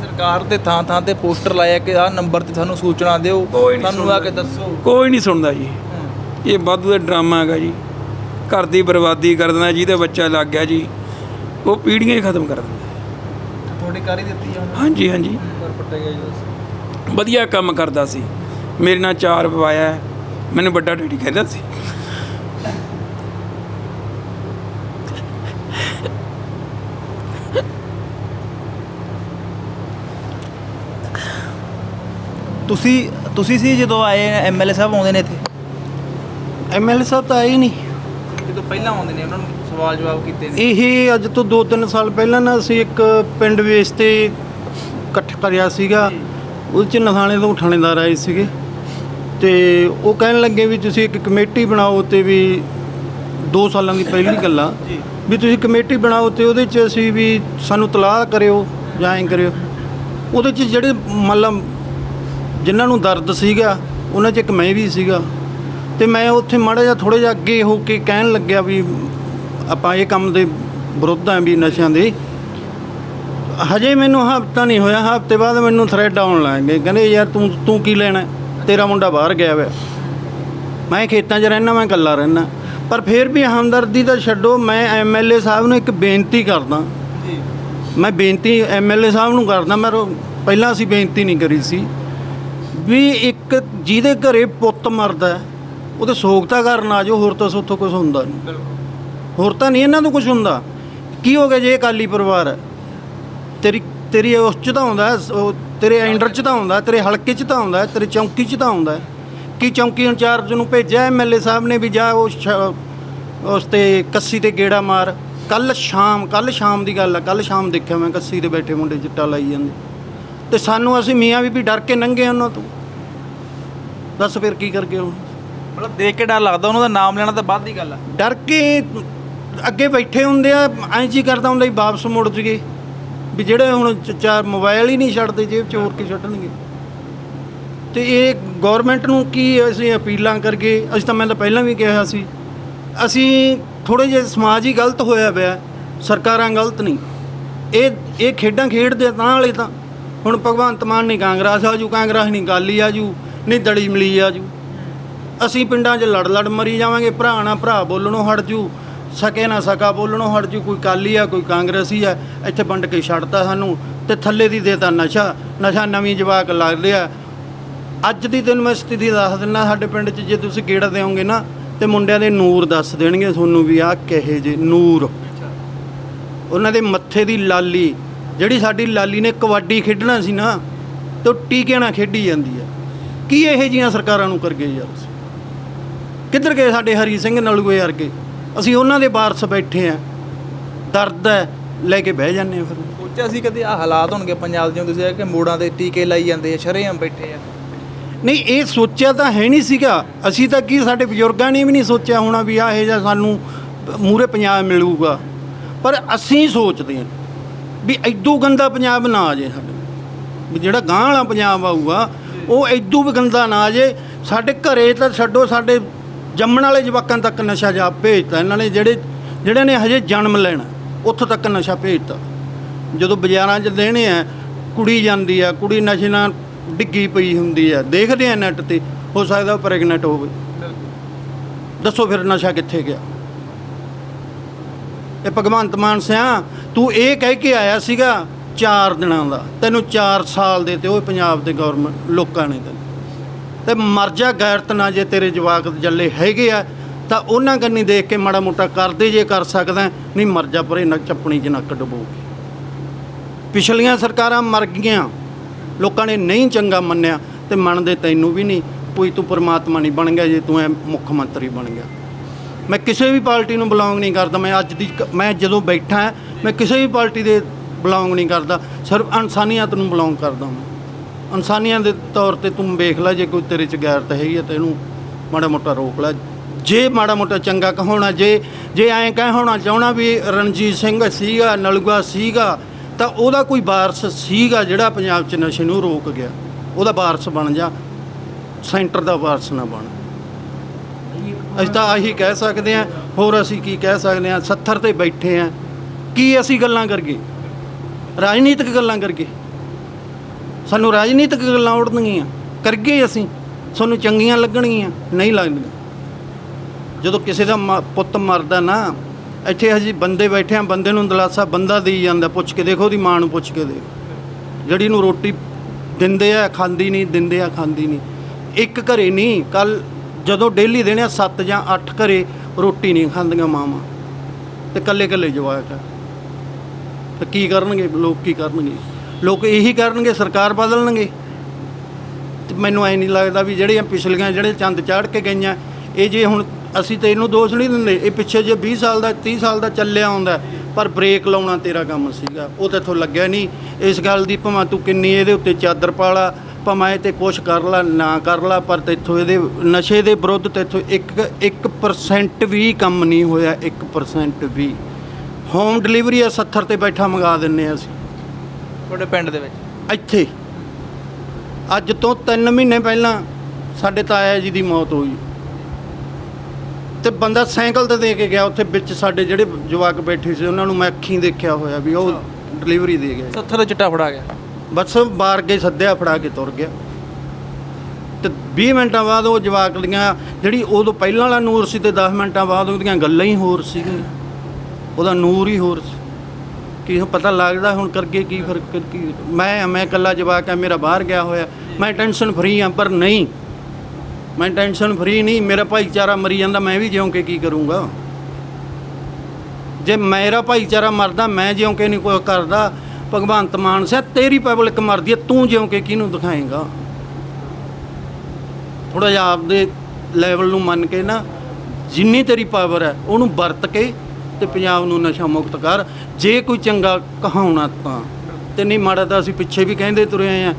B: ਸਰਕਾਰ ਤੇ ਥਾਂ ਥਾਂ ਤੇ ਪੋਸਟਰ ਲਾਇਆ ਕਿ ਆਹ ਨੰਬਰ ਤੇ ਸਾਨੂੰ ਸੂਚਨਾ ਦਿਓ ਸਾਨੂੰ ਆ ਕੇ ਦੱਸੋ।
F: ਕੋਈ ਨਹੀਂ ਸੁਣਦਾ ਜੀ। ਇਹ ਵਾਧੂ ਦਾ ਡਰਾਮਾ ਹੈਗਾ ਜੀ। ਘਰ ਦੀ ਬਰਬਾਦੀ ਕਰ ਦਿੰਦਾ ਜਿਹਦੇ ਬੱਚਾ ਲੱਗ ਗਿਆ ਜੀ। ਉਹ ਪੀੜ੍ਹੀਆਂ ਹੀ ਖਤਮ ਕਰ ਦਿੰਦਾ।
B: ਤੁਹਾਡੀ ਕਰ ਹੀ ਦਿੱਤੀ ਆ
F: ਹਾਂਜੀ ਹਾਂਜੀ।
B: ਪਰ ਪੱਟੇ ਗਏ ਜੀ
F: ਵਧੀਆ ਕੰਮ ਕਰਦਾ ਸੀ। ਮੇਰੇ ਨਾਲ ਚਾਰ ਪਵਾਇਆ। ਮੈਨੂੰ ਵੱਡਾ ਡੈਡੀ ਕਹਿੰਦਾ ਸੀ।
B: ਤੁਸੀਂ ਤੁਸੀਂ ਸੀ ਜਦੋਂ ਆਏ ਐਮਐਲਏ ਸਾਹਿਬ ਆਉਂਦੇ ਨੇ ਇੱਥੇ?
D: ਐਮਐਲਏ ਸਾਹਿਬ ਤਾਂ ਆਏ ਹੀ ਨਹੀਂ।
B: ਜਦੋਂ ਪਹਿਲਾਂ ਆਉਂਦੇ ਨੇ ਉਹਨਾਂ ਨੂੰ ਸਵਾਲ ਜਵਾਬ ਕੀਤੇ ਨੇ।
D: ਇਹ ਅੱਜ ਤੋਂ 2-3 ਸਾਲ ਪਹਿਲਾਂ ਨਾ ਅਸੀਂ ਇੱਕ ਪਿੰਡ ਵੇਸ ਤੇ ਇਕੱਠ ਕਰਿਆ ਸੀਗਾ। ਉਹਦੇ ਚ ਨਥਾਣੇ ਤੋਂ ਥਾਣੇਦਾਰ ਆਏ ਸੀਗੇ। ਤੇ ਉਹ ਕਹਿਣ ਲੱਗੇ ਵੀ ਤੁਸੀਂ ਇੱਕ ਕਮੇਟੀ ਬਣਾਓ ਤੇ ਵੀ 2 ਸਾਲਾਂ ਦੀ ਪਹਿਲੀ ਗੱਲਾਂ ਵੀ ਤੁਸੀਂ ਕਮੇਟੀ ਬਣਾਓ ਤੇ ਉਹਦੇ ਚ ਅਸੀਂ ਵੀ ਸਾਨੂੰ ਤਲਾਹ ਕਰਿਓ ਜਾਂ ਐਂ ਕਰਿਓ। ਉਹਦੇ ਚ ਜਿਹੜੇ ਮਤਲਬ ਜਿਨ੍ਹਾਂ ਨੂੰ ਦਰਦ ਸੀਗਾ ਉਹਨਾਂ 'ਚ ਇੱਕ ਮੈਂ ਵੀ ਸੀਗਾ। ਤੇ ਮੈਂ ਉੱਥੇ ਮਾੜਾ ਜਿਹਾ ਥੋੜਾ ਜਿਹਾ ਅੱਗੇ ਹੋ ਕੇ ਕਹਿਣ ਲੱਗਿਆ ਵੀ ਆਪਾਂ ਇਹ ਕੰਮ ਦੇ ਵਿਰੁੱਧ ਆ ਵੀ ਨਸ਼ਿਆਂ ਦੇ। ਹਜੇ ਮੈਨੂੰ ਹਫਤਾ ਨਹੀਂ ਹੋਇਆ, ਹਫ਼ਤੇ ਬਾਅਦ ਮੈਨੂੰ ਥ੍ਰੈਡ ਆਉਣ ਲੱਗ ਗਏ। ਕਹਿੰਦੇ, ਯਾਰ ਤੂੰ ਤੂੰ ਕੀ ਲੈਣਾ? ਤੇਰਾ ਮੁੰਡਾ ਬਾਹਰ ਗਿਆ ਹੋਇਆ ਮੈਂ ਖੇਤਾਂ 'ਚ ਰਹਿਣਾ ਮੈਂ ਇਕੱਲਾ ਰਹਿਣਾ ਪਰ ਫਿਰ ਵੀ ਹਮਦਰਦੀ ਤਾਂ ਛੱਡੋ, ਮੈਂ ਐਮਐਲਏ ਸਾਹਿਬ ਨੂੰ ਇੱਕ ਬੇਨਤੀ ਕਰਦਾ। ਮੈਂ ਬੇਨਤੀ ਐਮਐਲਏ ਸਾਹਿਬ ਨੂੰ ਕਰਦਾ, ਮੈਂ ਪਹਿਲਾਂ ਅਸੀਂ ਬੇਨਤੀ ਨਹੀਂ ਕਰੀ ਸੀ ਵੀ ਇੱਕ ਜਿਹਦੇ ਘਰੇ ਪੁੱਤ ਮਰਦਾ ਹੈ, ਉਹਦੇ ਸੋਗਤਾ ਕਰਨ ਆ ਜਾਓ ਹੋਰ ਤਾਂ ਸੋਥੋਂ ਕੁਝ ਹੁੰਦਾ ਨਹੀਂ। ਹੋਰ ਤਾਂ ਨਹੀਂ ਇਹਨਾਂ ਤੋਂ ਕੁਝ ਹੁੰਦਾ। ਕੀ ਹੋ ਗਿਆ ਜੇ ਇਹ ਅਕਾਲੀ ਪਰਿਵਾਰ ਹੈ? ਤੇਰੀ ਤੇਰੀ ਉਸ ਚ ਤਾਂ ਆਉਂਦਾ ਹੈ, ਉਹ ਤੇਰੇ ਐਂਡਰ ਚ ਤਾਂ ਆਉਂਦਾ ਹੈ, ਤੇਰੇ ਹਲਕੇ ਚ ਤਾਂ ਆਉਂਦਾ ਹੈ, ਤੇਰੇ ਚੌਂਕੀ ਚ ਤਾਂ ਆਉਂਦਾ ਹੈ। ਕੀ ਚੌਂਕੀ ਇੰਚਾਰਜ ਨੂੰ ਭੇਜਿਆ ਐਮਐਲਏ ਸਾਹਿਬ ਨੇ ਵੀ ਜਾ ਉਹ ਉਸ ਤੇ ਕੱਸੀ ਤੇ ਗੇੜਾ ਮਾਰ? ਕੱਲ ਸ਼ਾਮ ਕੱਲ ਸ਼ਾਮ ਦੀ ਗੱਲ ਹੈ ਕੱਲ ਸ਼ਾਮ ਦੇਖਿਆ ਮੈਂ ਕੱਸੀ ਤੇ ਬੈਠੇ ਮੁੰਡੇ ਚਿੱਟਾ ਲਾਈ ਜਾਂਦੇ। ਤੇ ਸਾਨੂੰ ਅਸੀਂ ਮੀਆਂ ਵੀ ਡਰ ਕੇ ਨੰਗੇ ਉਹਨਾਂ ਤੋਂ। ਦੱਸ ਫਿਰ ਕੀ ਕਰ ਗਏ ਹੁਣ?
B: ਮਤਲਬ ਦੇਖ ਕੇ ਡਰ ਲੱਗਦਾ, ਉਹਨਾਂ ਦਾ ਨਾਮ ਲੈਣਾ ਤਾਂ ਬਾਅਦ ਦੀ ਗੱਲ ਆ।
D: ਡਰ ਕੇ ਅੱਗੇ ਬੈਠੇ ਹੁੰਦੇ ਆ, ਐਂ ਜੀ ਕਰਦਾ ਹੁੰਦਾ ਵੀ ਵਾਪਸ ਮੁੜ ਜਗੇ ਵੀ ਜਿਹੜੇ ਹੁਣ ਚ- ਚਾਰ ਮੋਬਾਈਲ ਹੀ ਨਹੀਂ ਛੱਡਦੇ, ਜੇਬ ਚ ਹੋਰ ਕੀ ਛੱਡਣਗੇ? ਤੇ ਇਹ ਗਵਰਨਮੈਂਟ ਨੂੰ ਕੀ ਅਸੀਂ ਅਪੀਲਾਂ ਕਰਕੇ, ਅਸੀਂ ਤਾਂ ਮੈਂ ਤਾਂ ਪਹਿਲਾਂ ਵੀ ਕਿਹਾ ਸੀ, ਅਸੀਂ ਥੋੜੇ ਜਿਹੇ ਸਮਾਜ ਹੀ ਗਲਤ ਹੋਇਆ ਪਿਆ, ਸਰਕਾਰਾਂ ਗਲਤ ਨਹੀਂ। ਇਹ ਇਹ ਖੇਡਾਂ ਖੇਡਦੇ ਤਾਂ ਵਾਲੇ ਤਾਂ। ਹੁਣ ਭਗਵੰਤ ਮਾਨ ਨਹੀਂ ਕਾਂਗਰਸ ਆਜੂ ਕਾਂਗਰਸ ਨਹੀਂ ਗਾਲੀ ਆਜੂ ਨਹੀਂ ਦੜੀ ਮਲੀ ਆਜੂ ਅਸੀਂ ਪਿੰਡਾਂ 'ਚ ਲੜ ਲੜ ਮਰੀ ਜਾਵਾਂਗੇ, ਭਰਾ ਨਾ ਭਰਾ ਬੋਲਣੋਂ ਹਟ ਜੂ, ਸਕੇ ਨਾ ਸਕਾ ਬੋਲਣੋਂ ਹਟ ਜੂ, ਕੋਈ ਕਾਲੀ ਆ, ਕੋਈ ਕਾਂਗਰਸੀ ਆ, ਇੱਥੇ ਵੰਡ ਕੇ ਛੱਡਤਾ ਸਾਨੂੰ ਤੇ ਥੱਲੇ ਦੀ ਦੇਤਾ ਨਸ਼ਾ ਨਸ਼ਾ ਨਵੀਂ ਜਵਾਕ ਲੱਗ ਰਿਹਾ ਅੱਜ ਦੀ ਦਿਨ ਮੈਂ ਸਥਿਤੀ ਦੱਸ ਦਿੰਦਾ ਸਾਡੇ ਪਿੰਡ 'ਚ ਜੇ ਤੁਸੀਂ ਗੇੜਾ ਦੇਵੋਗੇ ਨਾ, ਤੇ ਮੁੰਡਿਆਂ ਦੇ ਨੂਰ ਦੱਸ ਦੇਣਗੇ ਤੁਹਾਨੂੰ ਵੀ ਆਹ ਕਿਹੇ ਜੇ ਨੂਰ। ਉਹਨਾਂ ਦੇ ਮੱਥੇ ਦੀ ਲਾਲੀ, ਜਿਹੜੀ ਸਾਡੀ ਲਾਲੀ ਨੇ ਕਬੱਡੀ ਖੇਡਣਾ ਸੀ ਨਾ, ਤੇ ਉਹ ਟੀਕੇ ਨਾਲ ਖੇਡੀ ਜਾਂਦੀ ਹੈ ਕੀ ਇਹੋ ਜੀਆਂ ਸਰਕਾਰਾਂ ਨੂੰ ਕਰ ਗਏ ਯਾਰ ਅਸੀਂ? ਕਿੱਧਰ ਗਏ ਸਾਡੇ ਹਰੀ ਸਿੰਘ ਨਲੂਏ ਵਰਗੇ? ਅਸੀਂ ਉਹਨਾਂ ਦੇ ਵਾਰਸ ਬੈਠੇ ਆ ਦਰਦ ਹੈ ਲੈ ਕੇ ਬਹਿ ਜਾਂਦੇ ਆ ਫਿਰ।
B: ਸੋਚਿਆ ਸੀ ਕਦੇ ਆ ਹਾਲਾਤ ਹੋਣਗੇ ਪੰਜਾਬ ਦੇ ਤੁਸੀਂ ਕਿ ਮੋੜਾਂ ਦੇ ਟੀਕੇ ਲਾਈ ਜਾਂਦੇ ਆ ਸ਼ਰੇਆਮ ਬੈਠੇ ਆ।
D: ਨਹੀਂ ਇਹ ਸੋਚਿਆ ਤਾਂ ਹੈ ਨਹੀਂ ਸੀਗਾ। ਅਸੀਂ ਤਾਂ ਕੀ ਸਾਡੇ ਬਜ਼ੁਰਗਾਂ ਨੇ ਵੀ ਨਹੀਂ ਸੋਚਿਆ ਹੋਣਾ ਵੀ ਆਹ ਇਹ ਜਿਹਾ ਸਾਨੂੰ ਮੂਰੇ ਪੰਜਾਬ ਮਿਲੂਗਾ। ਪਰ ਅਸੀਂ ਸੋਚਦੇ ਹਾਂ ਵੀ ਐਡੋ ਗੰਦਾ ਪੰਜਾਬ ਨਾ ਆ ਜੇ ਸਾਡੇ। ਵੀ ਜਿਹੜਾ ਗਾਂ ਵਾਲਾ ਪੰਜਾਬ ਆਊਗਾ ਉਹ ਐਡੋ ਵੀ ਗੰਦਾ ਨਾ ਆ ਜੇ ਸਾਡੇ ਘਰੇ ਤਾਂ ਛੱਡੋ ਸਾਡੇ ਜੰਮਣ ਵਾਲੇ ਜਵਾਕਾਂ ਤੱਕ ਨਸ਼ਾ ਜਾ ਭੇਜਤਾ। ਇਹਨਾਂ ਨੇ ਜਿਹੜੇ ਜਿਹੜੇ ਨੇ ਹਜੇ ਜਨਮ ਲੈਣਾ, ਉੱਥੋਂ ਤੱਕ ਨਸ਼ਾ ਭੇਜਤਾ। ਜਦੋਂ ਬਾਜ਼ਾਰਾਂ 'ਚ ਦੇਣੇ ਆ, ਕੁੜੀ ਜਾਂਦੀ ਆ, ਕੁੜੀ ਨਸ਼ੇ ਨਾਲ ਡਿੱਗੀ ਪਈ ਹੁੰਦੀ ਆ। ਦੇਖਦੇ ਆ ਨੈਟ ਤੇ, ਹੋ ਸਕਦਾ ਪ੍ਰੈਗਨੈਂਟ ਹੋਵੇ। ਦੱਸੋ ਫਿਰ ਨਸ਼ਾ ਕਿੱਥੇ ਗਿਆ? ਇਹ ਭਗਵੰਤ ਮਾਨ ਸਿਆ, ਤੂੰ ਇਹ ਕਹਿ ਕੇ ਆਇਆ ਸੀਗਾ 4 ਦਿਨਾਂ ਦਾ। ਤੈਨੂੰ 4 ਸਾਲ ਦੇ ਤੇ ਉਹ ਪੰਜਾਬ ਦੇ ਗਵਰਨਮੈਂਟ ਲੋਕਾਂ ਨੇ ਤੈਨੂੰ ਤੇ ਮਰਜ਼ਾ ਗੈਰਤ ਨਾ ਜੇ ਤੇਰੇ ਜਵਾਕ ਜੱਲੇ ਹੈਗੇ ਆ, ਤਾਂ ਉਹਨਾਂ ਕੰਨੀ ਦੇਖ ਕੇ ਮਾੜਾ ਮੋਟਾ ਕਰਦੇ ਜੇ ਕਰ ਸਕਦਾ ਨਹੀਂ ਮਰਜ਼ਾ ਪਰੇ ਨੱਕ ਚੱਪਣੀ ਚ ਨੱਕ ਡਬੋਗੇ ਪਿਛਲੀਆਂ ਸਰਕਾਰਾਂ ਮਰ ਗਈਆਂ। ਲੋਕਾਂ ਨੇ ਨਹੀਂ ਚੰਗਾ ਮੰਨਿਆ ਤੇ ਮੰਨਦੇ ਤੈਨੂੰ ਵੀ ਨਹੀਂ। ਕੋਈ ਤੂੰ ਪਰਮਾਤਮਾ ਨਹੀਂ ਬਣ ਗਿਆ ਜੇ ਤੂੰ ਐ ਮੁੱਖ ਮੰਤਰੀ ਬਣ ਗਿਆ। ਮੈਂ ਕਿਸੇ ਵੀ ਪਾਰਟੀ ਨੂੰ ਬਿਲੋਂਗ ਨਹੀਂ ਕਰਦਾ। ਮੈਂ ਅੱਜ ਦੀ ਮੈਂ ਜਦੋਂ ਬੈਠਾ, ਮੈਂ ਕਿਸੇ ਵੀ ਪਾਰਟੀ ਦੇ ਬਿਲੋਂਗ ਨਹੀਂ ਕਰਦਾ। ਸਿਰਫ ਇਨਸਾਨੀਅਤ ਨੂੰ ਬਿਲੋਂਗ ਕਰਦਾ ਮੈਂ। ਇਨਸਾਨੀਆਂ ਦੇ ਤੌਰ ਤੇ ਤੂੰ ਵੇਖ ਲੈ, ਜੇ ਕੋਈ ਤੇਰੇ ਚ ਗੈਰਤ ਹੈਗੀ ਹੈ ਤੇ ਇਹਨੂੰ ਮਾੜਾ ਮੋਟਾ ਰੋਕ ਲੈ। ਜੇ ਮਾੜਾ ਮੋਟਾ ਚੰਗਾ ਕਹਾਉਣਾ, ਜੇ ਜੇ ਐਂ ਕਹਿ ਹੋਣਾ ਚਾਹਣਾ ਵੀ ਰਣਜੀਤ ਸਿੰਘ ਸੀਗਾ, ਨਲੂਆ ਸੀਗਾ, ਤਾਂ ਉਹਦਾ ਕੋਈ ਵਾਰਸ ਸੀਗਾ ਜਿਹੜਾ ਪੰਜਾਬ 'ਚ ਨਸ਼ੇ ਨੂੰ ਰੋਕ ਗਿਆ। ਉਹਦਾ ਵਾਰਸ ਬਣ ਜਾ। ਸੈਂਟਰ ਦਾ ਵਾਰਸ ਨਾ ਬਣ। ਅਸੀਂ ਤਾਂ ਆਹੀ ਕਹਿ ਸਕਦੇ ਹਾਂ, ਹੋਰ ਅਸੀਂ ਕੀ ਕਹਿ ਸਕਦੇ ਹਾਂ 70 ਤੇ ਬੈਠੇ ਹਾਂ। ਕੀ ਅਸੀਂ ਗੱਲਾਂ ਕਰਗੇ ਰਾਜਨੀਤਿਕ ਗੱਲਾਂ ਕਰਗੇ ਸਾਨੂੰ ਰਾਜਨੀਤਿਕ ਗੱਲਾਂ ਉੜਨਗੀਆਂ। ਕਰਗੇ ਅਸੀਂ। ਸਾਨੂੰ ਚੰਗੀਆਂ ਲੱਗਣਗੀਆਂ, ਨਹੀਂ ਲੱਗਣਗੀਆਂ। ਜਦੋਂ ਕਿਸੇ ਦਾ ਮ- ਪੁੱਤ ਮਰਦਾ ਨਾ, ਇੱਥੇ ਹਜੇ ਬੰਦੇ ਬੈਠੇ ਆ, ਬੰਦੇ ਨੂੰ ਦਲਾਸਾ ਬੰਦਾ ਦੇਈ ਜਾਂਦਾ, ਪੁੱਛ ਕੇ ਦੇਖੋ, ਉਹਦੀ ਮਾਂ ਨੂੰ ਪੁੱਛ ਕੇ ਦੇਖੋ। ਜਿਹੜੀ ਨੂੰ ਰੋਟੀ ਦਿੰਦੇ ਆ, ਖਾਂਦੀ ਨਹੀਂ, ਦਿੰਦੇ ਆ, ਖਾਂਦੀ ਨਹੀਂ। ਇੱਕ ਘਰੇ ਨਹੀਂ, ਕੱਲ ਜਦੋਂ ਡੇਲੀ ਦੇਣੇ ਆ 7 ਜਾਂ 8 ਘਰੇ ਰੋਟੀ ਨਹੀਂ ਖਾਂਦੀਆਂ ਮਾਵਾਂ। ਤੇ ਕੱਲੇ ਕੱਲੇ ਜਵਾਕ ਆ। ਤਾਂ ਕੀ ਕਰਨਗੇ? ਲੋਕ ਕੀ ਕਰਨਗੇ? ਲੋਕ ਇਹੀ ਕਰਨਗੇ, ਸਰਕਾਰ ਬਦਲਣਗੇ। ਤੇ ਮੈਨੂੰ ਐ ਨਹੀਂ ਲੱਗਦਾ ਵੀ ਜਿਹੜੀਆਂ ਪਿਛਲੀਆਂ, ਜਿਹੜੇ ਚੰਦ ਚਾੜ ਕੇ ਗਈਆਂ, ਇਹ ਜੇ ਹੁਣ ਅਸੀਂ ਤੇ ਇਹਨੂੰ ਦੋਸ਼ ਨਹੀਂ ਦਿੰਦੇ, ਇਹ ਪਿੱਛੇ ਜੇ 20 ਸਾਲ ਦਾ 30 ਸਾਲ ਦਾ ਚੱਲਿਆ ਆਉਂਦਾ ਪਰ ਬ੍ਰੇਕ ਲਾਉਣਾ ਤੇਰਾ ਕੰਮ ਸੀਗਾ। ਉਹ ਤੇ ਇੱਥੋਂ ਲੱਗਿਆ ਨਹੀਂ। ਇਸ ਗੱਲ ਦੀ ਭਾਵੇਂ ਤੂੰ ਕਿੰਨੀ ਇਹਦੇ ਉੱਤੇ ਚਾਦਰ ਪਾਲਾ, ਭਾਵੇਂ ਇਹ ਤੇ ਕੁਛ ਕਰ ਲਾ, ਨਾ ਕਰ ਲਾ, ਪਰ ਤੇਥੋਂ ਇਹਦੇ ਨਸ਼ੇ ਦੇ ਵਿਰੁੱਧ ਤੇਥੋਂ 1 1% ਵੀ ਕੰਮ ਨਹੀਂ ਹੋਇਆ 1% ਵੀ। ਹੋਮ ਡਿਲੀਵਰੀ ਆ 70 ਤੇ ਬੈਠਾ ਮੰਗਾ ਦਿੰਨੇ ਆ ਅਸੀਂ।
B: ਤੁਹਾਡੇ ਪਿੰਡ ਦੇ ਵਿੱਚ।
D: ਇੱਥੇ। ਅੱਜ ਤੋਂ 3 ਮਹੀਨੇ ਪਹਿਲਾਂ ਸਾਡੇ ਤਾਇਆ ਜੀ ਦੀ ਮੌਤ ਹੋਈ। ਤੇ ਬੰਦਾ ਸਾਈਕਲ ਤੇ ਦੇ ਕੇ ਗਿਆ ਉੱਥੇ ਵਿੱਚ ਸਾਡੇ ਜਿਹੜੇ ਜਵਾਕ ਬੈਠੇ ਸੀ ਉਹਨਾਂ ਨੂੰ ਮੈਂ ਅੱਖੀਂ ਦੇਖਿਆ ਹੋਇਆ ਵੀ ਉਹ ਡਿਲੀਵਰੀ ਦੇ ਗਏ।
B: 70 ਦਾ ਚਿੱਟਾ ਫੜਾ ਗਿਆ।
D: ਬਸ ਬਾਰ ਕੇ ਸੱਦਿਆ ਫੜਾ ਕੇ ਤੁਰ ਗਿਆ। ਤੇ 20 ਮਿੰਟਾਂ ਬਾਅਦ ਉਹ ਜਵਾਕ ਦੀਆਂ ਜਿਹੜੀ ਉਦੋਂ ਪਹਿਲਾਂ ਵਾਲਾ ਨੂਰ ਸੀ ਤੇ 10 ਮਿੰਟਾਂ ਬਾਅਦ ਉਹਦੀਆਂ ਗੱਲਾਂ ਹੀ ਹੋਰ ਸੀਗੀਆਂ। ਉਹਦਾ ਨੂਰ ਹੀ ਹੋਰ ਸੀ। ਕੀ ਹੁਣ ਪਤਾ ਲੱਗਦਾ ਹੁਣ ਕਰਕੇ ਕੀ ਫ਼ਰਕ ਕੀ ਮੈਂ ਮੈਂ ਇਕੱਲਾ ਜਵਾਕ ਆ, ਮੇਰਾ ਬਾਹਰ ਗਿਆ ਹੋਇਆ। ਮੈਂ ਟੈਨਸ਼ਨ ਫਰੀ ਆ, ਪਰ ਨਹੀਂ। ਮੈਂ ਟੈਨਸ਼ਨ ਫਰੀ ਨਹੀਂ, ਮੇਰਾ ਭਾਈਚਾਰਾ ਮਰੀ ਜਾਂਦਾ, ਮੈਂ ਵੀ ਜਿਉਂ ਕੇ ਕੀ ਕਰੂੰਗਾ? ਜੇ ਮੇਰਾ ਭਾਈਚਾਰਾ ਮਰਦਾ, ਮੈਂ ਜਿਉਂ ਕੇ ਨਹੀਂ ਕੋਈ ਕਰਦਾ, ਭਗਵੰਤ ਮਾਨ ਸਿਆ, ਤੇਰੀ ਪਬਲਿਕ ਮਰਦੀ ਹੈ ਤੂੰ ਜਿਉਂ ਕੇ ਕਿਹਨੂੰ ਦਿਖਾਏਗਾ? ਥੋੜਾ ਜਿਹਾ ਆਪਦੇ ਲੈਵਲ ਨੂੰ ਮੰਨ ਕੇ ਨਾ, ਜਿੰਨੀ ਤੇਰੀ ਪਾਵਰ ਹੈ ਉਹਨੂੰ ਵਰਤ ਕੇ ਤੇ ਪੰਜਾਬ ਨੂੰ ਨਸ਼ਾ ਮੁਕਤ ਕਰ। ਜੇ ਕੋਈ ਚੰਗਾ ਕਹਾਉਣਾ ਤਾਂ। ਤੇ ਨਹੀਂ ਮਾੜਾ ਤਾਂ ਅਸੀਂ ਪਿੱਛੇ ਵੀ ਕਹਿੰਦੇ ਤੁਰੇ ਆਏ ਆ।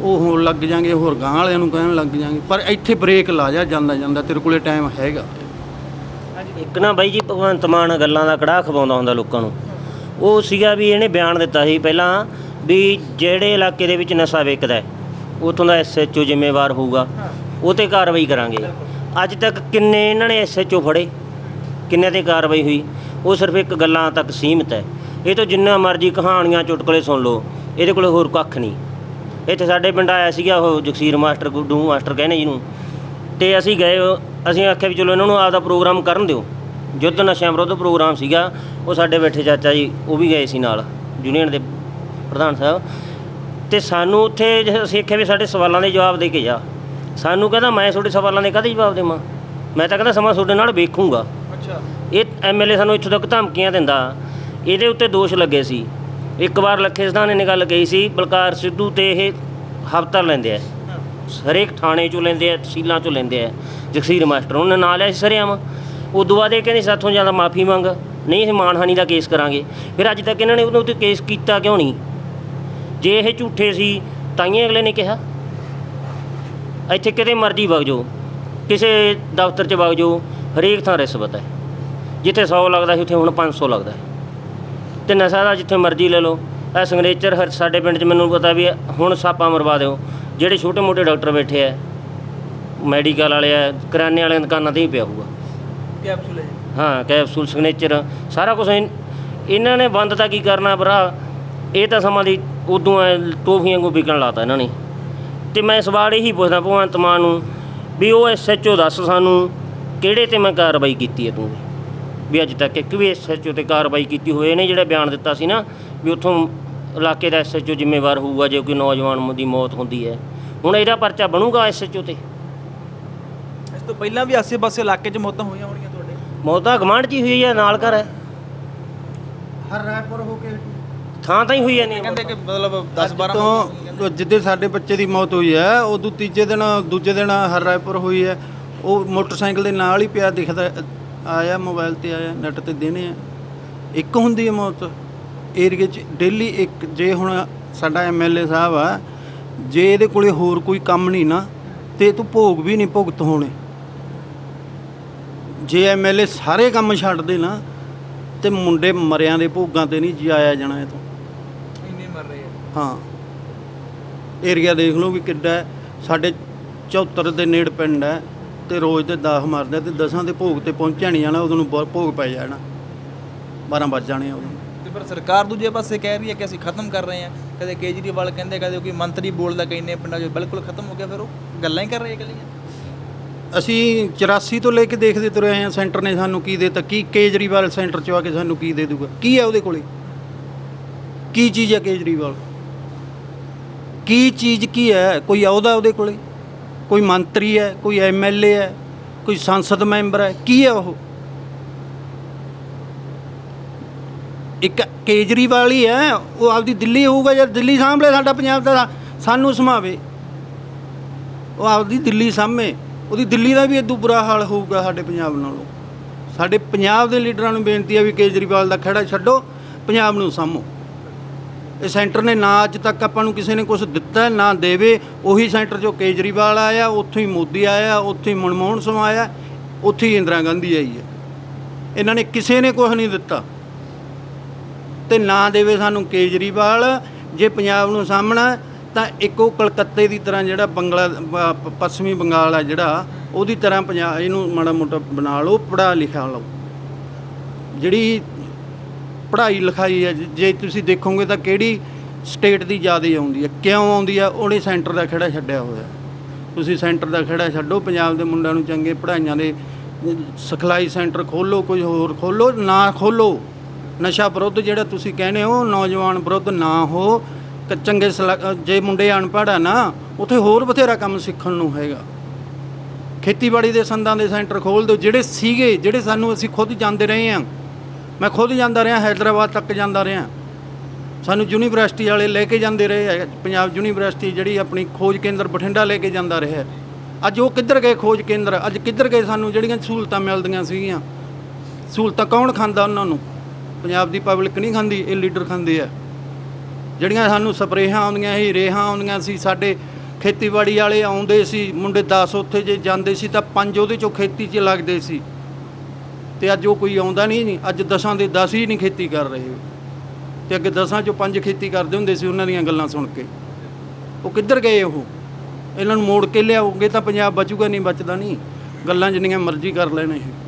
D: ਉਹ ਹੋਣ ਲੱਗ ਜਾਾਂਗੇ ਹੋਰ ਗਾਂ ਵਾਲਿਆਂ ਨੂੰ ਕਹਿਣ ਲੱਗ ਜਾਾਂਗੇ। ਪਰ ਇੱਥੇ ਬ੍ਰੇਕ ਲਾ ਜਾ ਜਾਂਦਾ ਜਾਂਦਾ ਤੇਰੇ ਕੋਲੇ ਟਾਈਮ ਹੈਗਾ।
E: ਇੱਕ ਨਾ ਬਾਈ ਜੀ ਭਗਵੰਤ ਮਾਨ ਗੱਲਾਂ ਦਾ ਕੜਾਹ ਖਵਾਉਂਦਾ ਹੁੰਦਾ ਲੋਕਾਂ ਨੂੰ। ਉਹ ਸੀਗਾ ਵੀ ਇਹਨੇ ਬਿਆਨ ਦਿੱਤਾ ਸੀ ਪਹਿਲਾਂ ਵੀ ਜਿਹੜੇ ਇਲਾਕੇ ਦੇ ਵਿੱਚ ਨਸ਼ਾ ਵਿਕਦਾ ਹੈ, ਉੱਥੋਂ ਦਾ ਐਸਐਚਓ ਜ਼ਿੰਮੇਵਾਰ ਹੋਊਗਾ ਉਹ ਤੇ ਕਾਰਵਾਈ ਕਰਾਂਗੇ। ਅੱਜ ਤੱਕ ਕਿੰਨੇ ਇਹਨਾਂ ਨੇ ਐਸਐਚਓ ਫੜੇ ਕਿੰਨੇ ਤੇ ਕਾਰਵਾਈ ਹੋਈ ਉਹ ਸਿਰਫ ਇੱਕ ਗੱਲਾਂ ਤੱਕ ਸੀਮਿਤ ਹੈ। ਇਹ ਤੋਂ ਜਿੰਨਾ ਮਰਜ਼ੀ ਕਹਾਣੀਆਂ ਚੁਟਕਲੇ ਸੁਣ ਲਓ, ਇਹਦੇ ਕੋਲ ਹੋਰ ਕੱਖ ਨਹੀਂ। ਇੱਥੇ ਸਾਡੇ ਪਿੰਡ ਆਇਆ ਸੀਗਾ ਉਹ ਜਗਸੀਰ ਮਾਸਟਰ, ਗੁੱਡੂ ਮਾਸਟਰ ਕਹਿੰਦੇ ਜਿਹਨੂੰ। ਤੇ ਅਸੀਂ ਗਏ, ਅਸੀਂ ਆਖਿਆ ਵੀ ਚਲੋ ਇਹਨਾਂ ਨੂੰ ਆਪਦਾ ਪ੍ਰੋਗਰਾਮ ਕਰਨ ਦਿਓ। ਯੁੱਧ ਨਸ਼ਿਆਂ ਵਿਰੁੱਧ ਪ੍ਰੋਗਰਾਮ ਸੀਗਾ, ਉਹ ਸਾਡੇ ਬੈਠੇ ਚਾਚਾ ਜੀ, ਉਹ ਵੀ ਗਏ ਸੀ ਨਾਲ, ਯੂਨੀਅਨ ਦੇ ਪ੍ਰਧਾਨ ਸਾਹਿਬ। ਤੇ ਸਾਨੂੰ ਉੱਥੇ ਜੇ ਅਸੀਂ ਆਖਿਆ ਵੀ ਸਾਡੇ ਸਵਾਲਾਂ ਦੇ ਜਵਾਬ ਦੇ ਕੇ ਜਾ। ਸਾਨੂੰ ਕਹਿੰਦਾ, ਮੈਂ ਤੁਹਾਡੇ ਸਵਾਲਾਂ ਦੇ ਕਾਹਦੇ ਜਵਾਬ ਦੇਵਾਂ? ਮੈਂ ਤਾਂ ਕਹਿੰਦਾ, ਸਮਾਂ ਤੁਹਾਡੇ ਨਾਲ ਵੇਖੂੰਗਾ।
B: ਅੱਛਾ।
E: ਇਹ ਐਮਐਲਏ ਸਾਨੂੰ ਇੱਥੋਂ ਤੱਕ ਧਮਕੀਆਂ ਦਿੰਦਾ। ਇਹਦੇ ਉੱਤੇ ਦੋਸ਼ ਲੱਗੇ ਸੀ। ਇੱਕ ਵਾਰ ਲੱਖੇ ਸਧਾਨੇ ਨੇ ਗੱਲ ਕਹੀ ਸੀ, ਬਲਕਾਰ ਸਿੱਧੂ ਤੇ ਇਹ ਹਫਤਾ ਲੈਂਦੇ ਆ। ਹਰੇਕ ਥਾਣੇ ਚੋਂ ਲੈਂਦੇ ਆ, ਤਹਿਸੀਲਾਂ ਚੋਂ ਲੈਂਦੇ ਆ। ਜਗਸੀਰ ਮਾਸਟਰ, ਉਹਨੇ ਨਾਂ ਲਿਆ ਸੀ ਸਰਿਆਮ। ਉਦੋਂ ਬਾਅਦ ਇਹ ਕਹਿੰਦੇ ਸਾਥੋਂ ਜ਼ਿਆਦਾ ਮਾਫੀ ਮੰਗ। ਨਹੀਂ, ਅਸੀਂ ਮਾਨਹਾਨੀ ਦਾ ਕੇਸ ਕਰਾਂਗੇ। ਫਿਰ ਅੱਜ ਤੱਕ ਇਹਨਾਂ ਨੇ ਉਹਦੇ ਉੱਤੇ ਕੇਸ ਕੀਤਾ ਕਿਉਂ ਨਹੀਂ? ਜੇ ਇਹ ਝੂਠੇ ਸੀ ਤਾਂ ਹੀ ਅਗਲੇ ਨੇ ਕਿਹਾ। ਇੱਥੇ ਕਿਤੇ ਮਰਜ਼ੀ ਵਗ ਜਾਓ। ਕਿਸੇ ਦਫ਼ਤਰ 'ਚ ਵਗ ਜਾਓ। ਹਰੇਕ ਥਾਂ ਰਿਸ਼ਵਤ ਹੈ। ਜਿੱਥੇ 100 ਲੱਗਦਾ ਸੀ ਉੱਥੇ ਹੁਣ 500 ਲੱਗਦਾ। ਤੇ ਨਸ਼ਾ ਦਾ ਜਿੱਥੇ ਮਰਜ਼ੀ ਲੈ ਲਓ। ਇਹ ਸਿਗਨੇਚਰ ਹਰ ਸਾਡੇ ਪਿੰਡ 'ਚ ਮੈਨੂੰ ਪਤਾ ਵੀ ਹੁਣ ਸਾਪਾ ਮਰਵਾ ਦਿਓ। ਜਿਹੜੇ ਛੋਟੇ ਮੋਟੇ ਡਾਕਟਰ ਬੈਠੇ ਆ ਮੈਡੀਕਲ ਵਾਲੇ ਆ ਕਰਿਆਨੇ ਵਾਲਿਆਂ ਦੁਕਾਨਾਂ ਤੇ ਹੀ ਪਿਆ ਹੋਊਗਾ।
B: ਕੈਪਸੂਲ ਹੈ
E: ਹਾਂ ਕੈਪਸੂਲ ਸਿਗਨੇਚਰ ਸਾਰਾ ਕੁਝ ਇਹਨਾਂ ਨੇ ਬੰਦ ਤਾਂ ਕੀ ਕਰਨਾ ਭਰਾ? ਇਹ ਤਾਂ ਸਮਾਂ ਦੀ ਉਦੋਂ ਟੋਫੀਆਂ ਕੋ ਵਿਕਣ ਲਾਤਾ ਇਹਨਾਂ ਨੇ। ਤੇ ਮੈਂ ਸਵਾਲ ਇਹੀ ਪੁੱਛਦਾ ਭਗਵੰਤ ਮਾਨ ਨੂੰ ਵੀ ਉਹ ਐਸਐਚਓ ਦੱਸ ਸਾਨੂੰ ਕਿਹੜੇ ਤੇ ਮੈਂ ਕਾਰਵਾਈ ਕੀਤੀ ਹੈ ਤੂੰ ਵੀ ਅੱਜ ਤੱਕ ਇੱਕ ਵੀ ਐਸਐਚਓ ਤੇ ਕਾਰਵਾਈ ਕੀਤੀ ਹੋਏ ਨੇ ਜਿਹੜਾ ਬਿਆਨ ਦਿੱਤਾ ਸੀ ਨਾ ਵੀ ਉੱਥੋਂ ਇਲਾਕੇ ਦਾ ਐਸਐਚਓ ਜ਼ਿੰਮੇਵਾਰ ਹੋਊਗਾ ਜੇ ਕੋਈ ਨੌਜਵਾਨ ਦੀ ਮੌਤ ਹੁੰਦੀ ਹੈ। ਹੁਣ ਇਹਦਾ ਪਰਚਾ ਬਣੂਗਾ ਐਸਐਚਓ ਤੇ?
B: ਇਸ ਤੋਂ ਪਹਿਲਾਂ ਵੀ ਆਸੇ-ਪਾਸੇ ਇਲਾਕੇ 'ਚ ਮੌਤਾਂ ਹੋਈਆਂ ਹੋਣਗੀਆਂ ਤੁਹਾਡੇ?
E: ਮੌਤ 'ਚ ਹੀ ਹੋਈ ਹੈ ਨਾਲ ਘਰ ਹੈ?
D: ਹਰ ਰਾਇਪੁਰ ਹੋ ਕੇ
E: ਥਾਂ ਤਾਂ ਹੀ ਹੋਈ ਹੈ ਨਹੀਂ
B: ਕਹਿੰਦੇ ਕਿ ਮਤਲਬ 10 12
D: ਤੋਂ ਜਿੱਦੇ ਸਾਡੇ ਬੱਚੇ ਦੀ ਮੌਤ ਹੋਈ ਹੈ ਉਦੋਂ ਤੀਜੇ ਦਿਨ ਦੂਜੇ ਦਿਨ ਹਰ ਰਾਇਪੁਰ ਹੋਈ ਹੈ। ਉਹ ਮੋਟਰਸਾਈਕਲ ਦੇ ਨਾਲ ਹੀ ਪਿਆ ਦਿਖਦਾ ਆਇਆ ਮੋਬਾਈਲ ਤੇ ਆਇਆ ਨੈਟ ਤੇ ਦੇਣੇ ਆ। ਇੱਕ ਹੁੰਦੀ ਹੈ ਮੌਤ। ਏਰੀਏ 'ਚ ਡੇਲੀ ਇੱਕ ਜੇ ਹੁਣ ਸਾਡਾ ਐਮਐਲਏ ਸਾਹਿਬ ਆ ਜੇ ਇਹਦੇ ਕੋਲੇ ਹੋਰ ਕੋਈ ਕੰਮ ਨਹੀਂ ਨਾ ਤੇ ਤੂੰ ਭੋਗ ਵੀ ਨਹੀਂ ਭੁਗਤ ਹੋਣੇ। ਜੇ ਐਮਐਲਏ ਸਾਰੇ ਕੰਮ ਛੱਡ ਦੇ ਨਾ ਤੇ ਮੁੰਡੇ ਮਰਿਆਂ ਦੇ ਭੋਗਾਂ ਤੇ ਨਹੀਂ ਜਿਆਇਆ ਜਾਣਾ ਇਹ ਤੋਂ।
B: ਇੰਨੇ ਮਰ ਰਹੇ ਆ।
D: ਹਾਂ। ਏਰੀਆ ਦੇਖ ਲਓ ਵੀ ਕਿੱਡਾ। ਸਾਡੇ 74 ਦੇ ਨੇੜ ਪਿੰਡ ਹੈ। ਤੇ ਰੋਜ਼ ਦੇ 10 ਮਰਦੇ ਆ ਤੇ ਦਸਾਂ ਦੇ ਭੋਗ ਤੇ ਪਹੁੰਚਿਆ ਨਹੀਂ ਜਾਣਾ ਉਦੋਂ ਨੂੰ ਭੋਗ ਪੈ ਜਾਣਾ। 12 ਵੱਜ ਜਾਣੇ ਆ ਉਦੋਂ।
B: ਤੇ ਪਰ ਸਰਕਾਰ ਦੂਜੇ ਪਾਸੇ ਕਹਿ ਰਹੀ ਹੈ ਕਿ ਅਸੀਂ ਖਤਮ ਕਰ ਰਹੇ ਹਾਂ। ਕਦੇ ਕੇਜਰੀਵਾਲ ਕਹਿੰਦੇ ਕਦੇ ਕੋਈ ਮੰਤਰੀ ਬੋਲਦਾ ਕਿ ਇੰਨੇ ਪਿੰਡਾਂ 'ਚ ਬਿਲਕੁਲ ਖਤਮ ਹੋ ਗਿਆ ਫਿਰ ਉਹ ਗੱਲਾਂ ਹੀ ਕਰ ਰਹੇ ਗੱਲਾਂ
D: ਅਸੀਂ 84 ਤੋਂ ਲੈ ਕੇ ਦੇਖਦੇ ਤੁਰੇ ਆਏ ਹਾਂ ਸੈਂਟਰ ਨੇ ਸਾਨੂੰ ਕੀ ਦੇਤਾ ਕੀ ਕੇਜਰੀਵਾਲ ਸੈਂਟਰ ਚ ਆ ਕੇ ਸਾਨੂੰ ਕੀ ਦੇ ਦੂਗਾ? ਕੀ ਹੈ ਉਹਦੇ ਕੋਲੇ? ਕੀ ਚੀਜ਼ ਹੈ ਕੇਜਰੀਵਾਲ? ਕੀ ਚੀਜ਼ ਕੀ ਹੈ? ਕੋਈ ਅਹੁਦਾ ਉਹਦੇ ਕੋਲੇ? ਕੋਈ ਮੰਤਰੀ ਹੈ, ਕੋਈ ਐਮਐਲਏ ਹੈ, ਕੋਈ ਸੰਸਦ ਮੈਂਬਰ ਹੈ, ਕੀ ਹੈ ਉਹ? ਇੱਕ ਕੇਜਰੀਵਾਲ ਹੀ ਹੈ, ਉਹ ਆਪਦੀ ਦਿੱਲੀ ਹੋਊਗਾ ਜਾਂ ਦਿੱਲੀ ਸਾਹਮਣੇ ਸਾਡਾ ਪੰਜਾਬ ਦਾ, ਸਾਨੂੰ ਸਮਾਵੇ। ਉਹ ਆਪਦੀ ਦਿੱਲੀ ਸਾਹਮਣੇ ਉਹਦੀ ਦਿੱਲੀ ਦਾ ਵੀ ਇਦੋਂ ਬੁਰਾ ਹਾਲ ਹੋਊਗਾ ਸਾਡੇ ਪੰਜਾਬ ਨਾਲੋਂ। ਸਾਡੇ ਪੰਜਾਬ ਦੇ ਲੀਡਰਾਂ ਨੂੰ ਬੇਨਤੀ ਹੈ ਵੀ ਕੇਜਰੀਵਾਲ ਦਾ ਖੜਾ ਛੱਡੋ, ਪੰਜਾਬ ਨੂੰ ਸਾਂਭੋ। ਇਹ ਸੈਂਟਰ ਨੇ ਨਾ ਅੱਜ ਤੱਕ ਆਪਾਂ ਨੂੰ ਕਿਸੇ ਨੇ ਕੁਝ ਦਿੱਤਾ, ਨਾ ਦੇਵੇ। ਉਹੀ ਸੈਂਟਰ 'ਚੋਂ ਕੇਜਰੀਵਾਲ ਆਇਆ, ਉੱਥੋਂ ਹੀ ਮੋਦੀ ਆਇਆ, ਉੱਥੋਂ ਹੀ ਮਨਮੋਹਨ ਸਿੰਘ ਆਇਆ, ਉੱਥੇ ਹੀ ਇੰਦਰਾ ਗਾਂਧੀ ਆਈ ਹੈ। ਇਹਨਾਂ ਨੇ ਕਿਸੇ ਨੇ ਕੁਝ ਨਹੀਂ ਦਿੱਤਾ। ਤੇ ਨਾ ਦੇਵੇ ਸਾਨੂੰ ਕੇਜਰੀਵਾਲ। ਜੇ ਪੰਜਾਬ ਨੂੰ ਸਾਹਮਣਾ, ਤਾਂ ਇੱਕੋ ਕਲਕੱਤੇ ਦੀ ਤਰ੍ਹਾਂ ਜਿਹੜਾ ਬੰਗਲਾ ਪੱਛਮੀ ਬੰਗਾਲ ਆ ਜਿਹੜਾ, ਉਹਦੀ ਤਰ੍ਹਾਂ ਪੰਜਾਬ ਇਹਨੂੰ ਮਾੜਾ ਮੋਟਾ ਬਣਾ ਲਓ ਪੜਾ ਲਿਖਾ ਲਓ। ਜਿਹੜੀ ਪੜ੍ਹਾਈ ਲਿਖਾਈ ਹੈ, ਜੇ- ਤੁਸੀਂ ਦੇਖੋਗੇ ਤਾਂ ਕਿਹੜੀ ਸਟੇਟ ਦੀ ਜ਼ਿਆਦਾ ਆਉਂਦੀ ਹੈ, ਕਿਉਂ ਆਉਂਦੀ ਹੈ, ਉਹਨੇ ਸੈਂਟਰ ਦਾ ਖੇੜਾ ਛੱਡਿਆ ਹੋਇਆ ਤੁਸੀਂ ਸੈਂਟਰ ਦਾ ਖੇੜਾ ਛੱਡੋ, ਪੰਜਾਬ ਦੇ ਮੁੰਡਿਆਂ ਨੂੰ ਚੰਗੇ ਪੜ੍ਹਾਈਆਂ ਦੇ, ਸਿਖਲਾਈ ਸੈਂਟਰ ਖੋਲੋ, ਕੋਈ ਹੋਰ ਖੋਲੋ, ਨਾ ਖੋਲੋ। ਨਸ਼ਾ ਵਿਰੁੱਧ ਜਿਹੜਾ ਤੁਸੀਂ ਕਹਿੰਦੇ ਹੋ, ਨੌਜਵਾਨ ਵਿਰੁੱਧ ਨਾ ਹੋ ਚੰਗੇ ਸਲਾ- ਜੇ ਮੁੰਡੇ ਅਨਪੜ੍ਹ ਆ ਨਾ, ਉੱਥੇ ਹੋਰ ਬਥੇਰਾ ਕੰਮ ਸਿੱਖਣ ਨੂੰ ਹੈਗਾ। ਖੇਤੀਬਾੜੀ ਦੇ ਸੰਦਾਂ ਦੇ ਸੈਂਟਰ ਖੋਲ ਦਿਓ, ਜਿਹੜੇ ਸੀਗੇ, ਜਿਹੜੇ ਸਾਨੂੰ ਅਸੀਂ ਖੁਦ ਜਾਂਦੇ ਰਹੇ ਹਾਂ ਮੈਂ ਖੁਦ ਜਾਂਦਾ ਰਿਹਾ, ਹੈਦਰਾਬਾਦ ਤੱਕ ਜਾਂਦਾ ਰਿਹਾ। ਸਾਨੂੰ ਯੂਨੀਵਰਸਿਟੀ ਵਾਲੇ ਲੈ ਕੇ ਜਾਂਦੇ ਰਹੇ ਹੈ। ਪੰਜਾਬ ਯੂਨੀਵਰਸਿਟੀ ਜਿਹੜੀ ਆਪਣੀ ਖੋਜ ਕੇਂਦਰ ਬਠਿੰਡਾ ਲੈ ਕੇ ਜਾਂਦਾ ਰਿਹਾ। ਅੱਜ ਉਹ ਕਿੱਧਰ ਗਏ ਖੋਜ ਕੇਂਦਰ? ਅੱਜ ਕਿੱਧਰ ਗਏ ਸਾਨੂੰ ਜਿਹੜੀਆਂ ਸਹੂਲਤਾਂ ਮਿਲਦੀਆਂ ਸੀਗੀਆਂ? ਸਹੂਲਤਾਂ ਕੌਣ ਖਾਂਦਾ ਉਹਨਾਂ ਨੂੰ? ਪੰਜਾਬ ਦੀ ਪਬਲਿਕ ਨਹੀਂ ਖਾਂਦੀ, ਇਹ ਲੀਡਰ ਖਾਂਦੇ ਆ। ਜਿਹੜੀਆਂ ਸਾਨੂੰ ਸਪਰੇਹਾਂ ਆਉਂਦੀਆਂ ਸੀ, ਰੇਹਾਂ ਆਉਂਦੀਆਂ ਸੀ, ਸਾਡੇ ਖੇਤੀਬਾੜੀ ਵਾਲੇ ਆਉਂਦੇ ਸੀ, ਮੁੰਡੇ 10 ਉੱਥੇ ਜੇ ਜਾਂਦੇ ਸੀ ਤਾਂ ਪੰਜ ਉਹਦੇ ਚੋਂ ਖੇਤੀ 'ਚ ਲੱਗਦੇ ਸੀ। ਤੇ ਅੱਜ ਉਹ ਕੋਈ ਆਉਂਦਾ ਨਹੀਂ ਅੱਜ ਦਸਾਂ ਦੇ 10 ਹੀ ਨਹੀਂ ਖੇਤੀ ਕਰ ਰਹੇ। ਤੇ ਅੱਗੇ ਦਸਾਂ ਚੋਂ ਪੰਜ ਖੇਤੀ ਕਰਦੇ ਹੁੰਦੇ ਸੀ ਉਹਨਾਂ ਦੀਆਂ ਗੱਲਾਂ ਸੁਣ ਕੇ। ਉਹ ਕਿੱਧਰ ਗਏ ਉਹ? ਇਹਨਾਂ ਨੂੰ ਮੋੜ ਕੇ ਲਿਆਓਗੇ ਤਾਂ ਪੰਜਾਬ ਬਚੂਗਾ ਨਹੀਂ, ਬਚਦਾ ਨਹੀਂ। ਗੱਲਾਂ ਜਿੰਨੀਆਂ ਮਰਜ਼ੀ ਕਰ ਲੈਣ ਇਹ।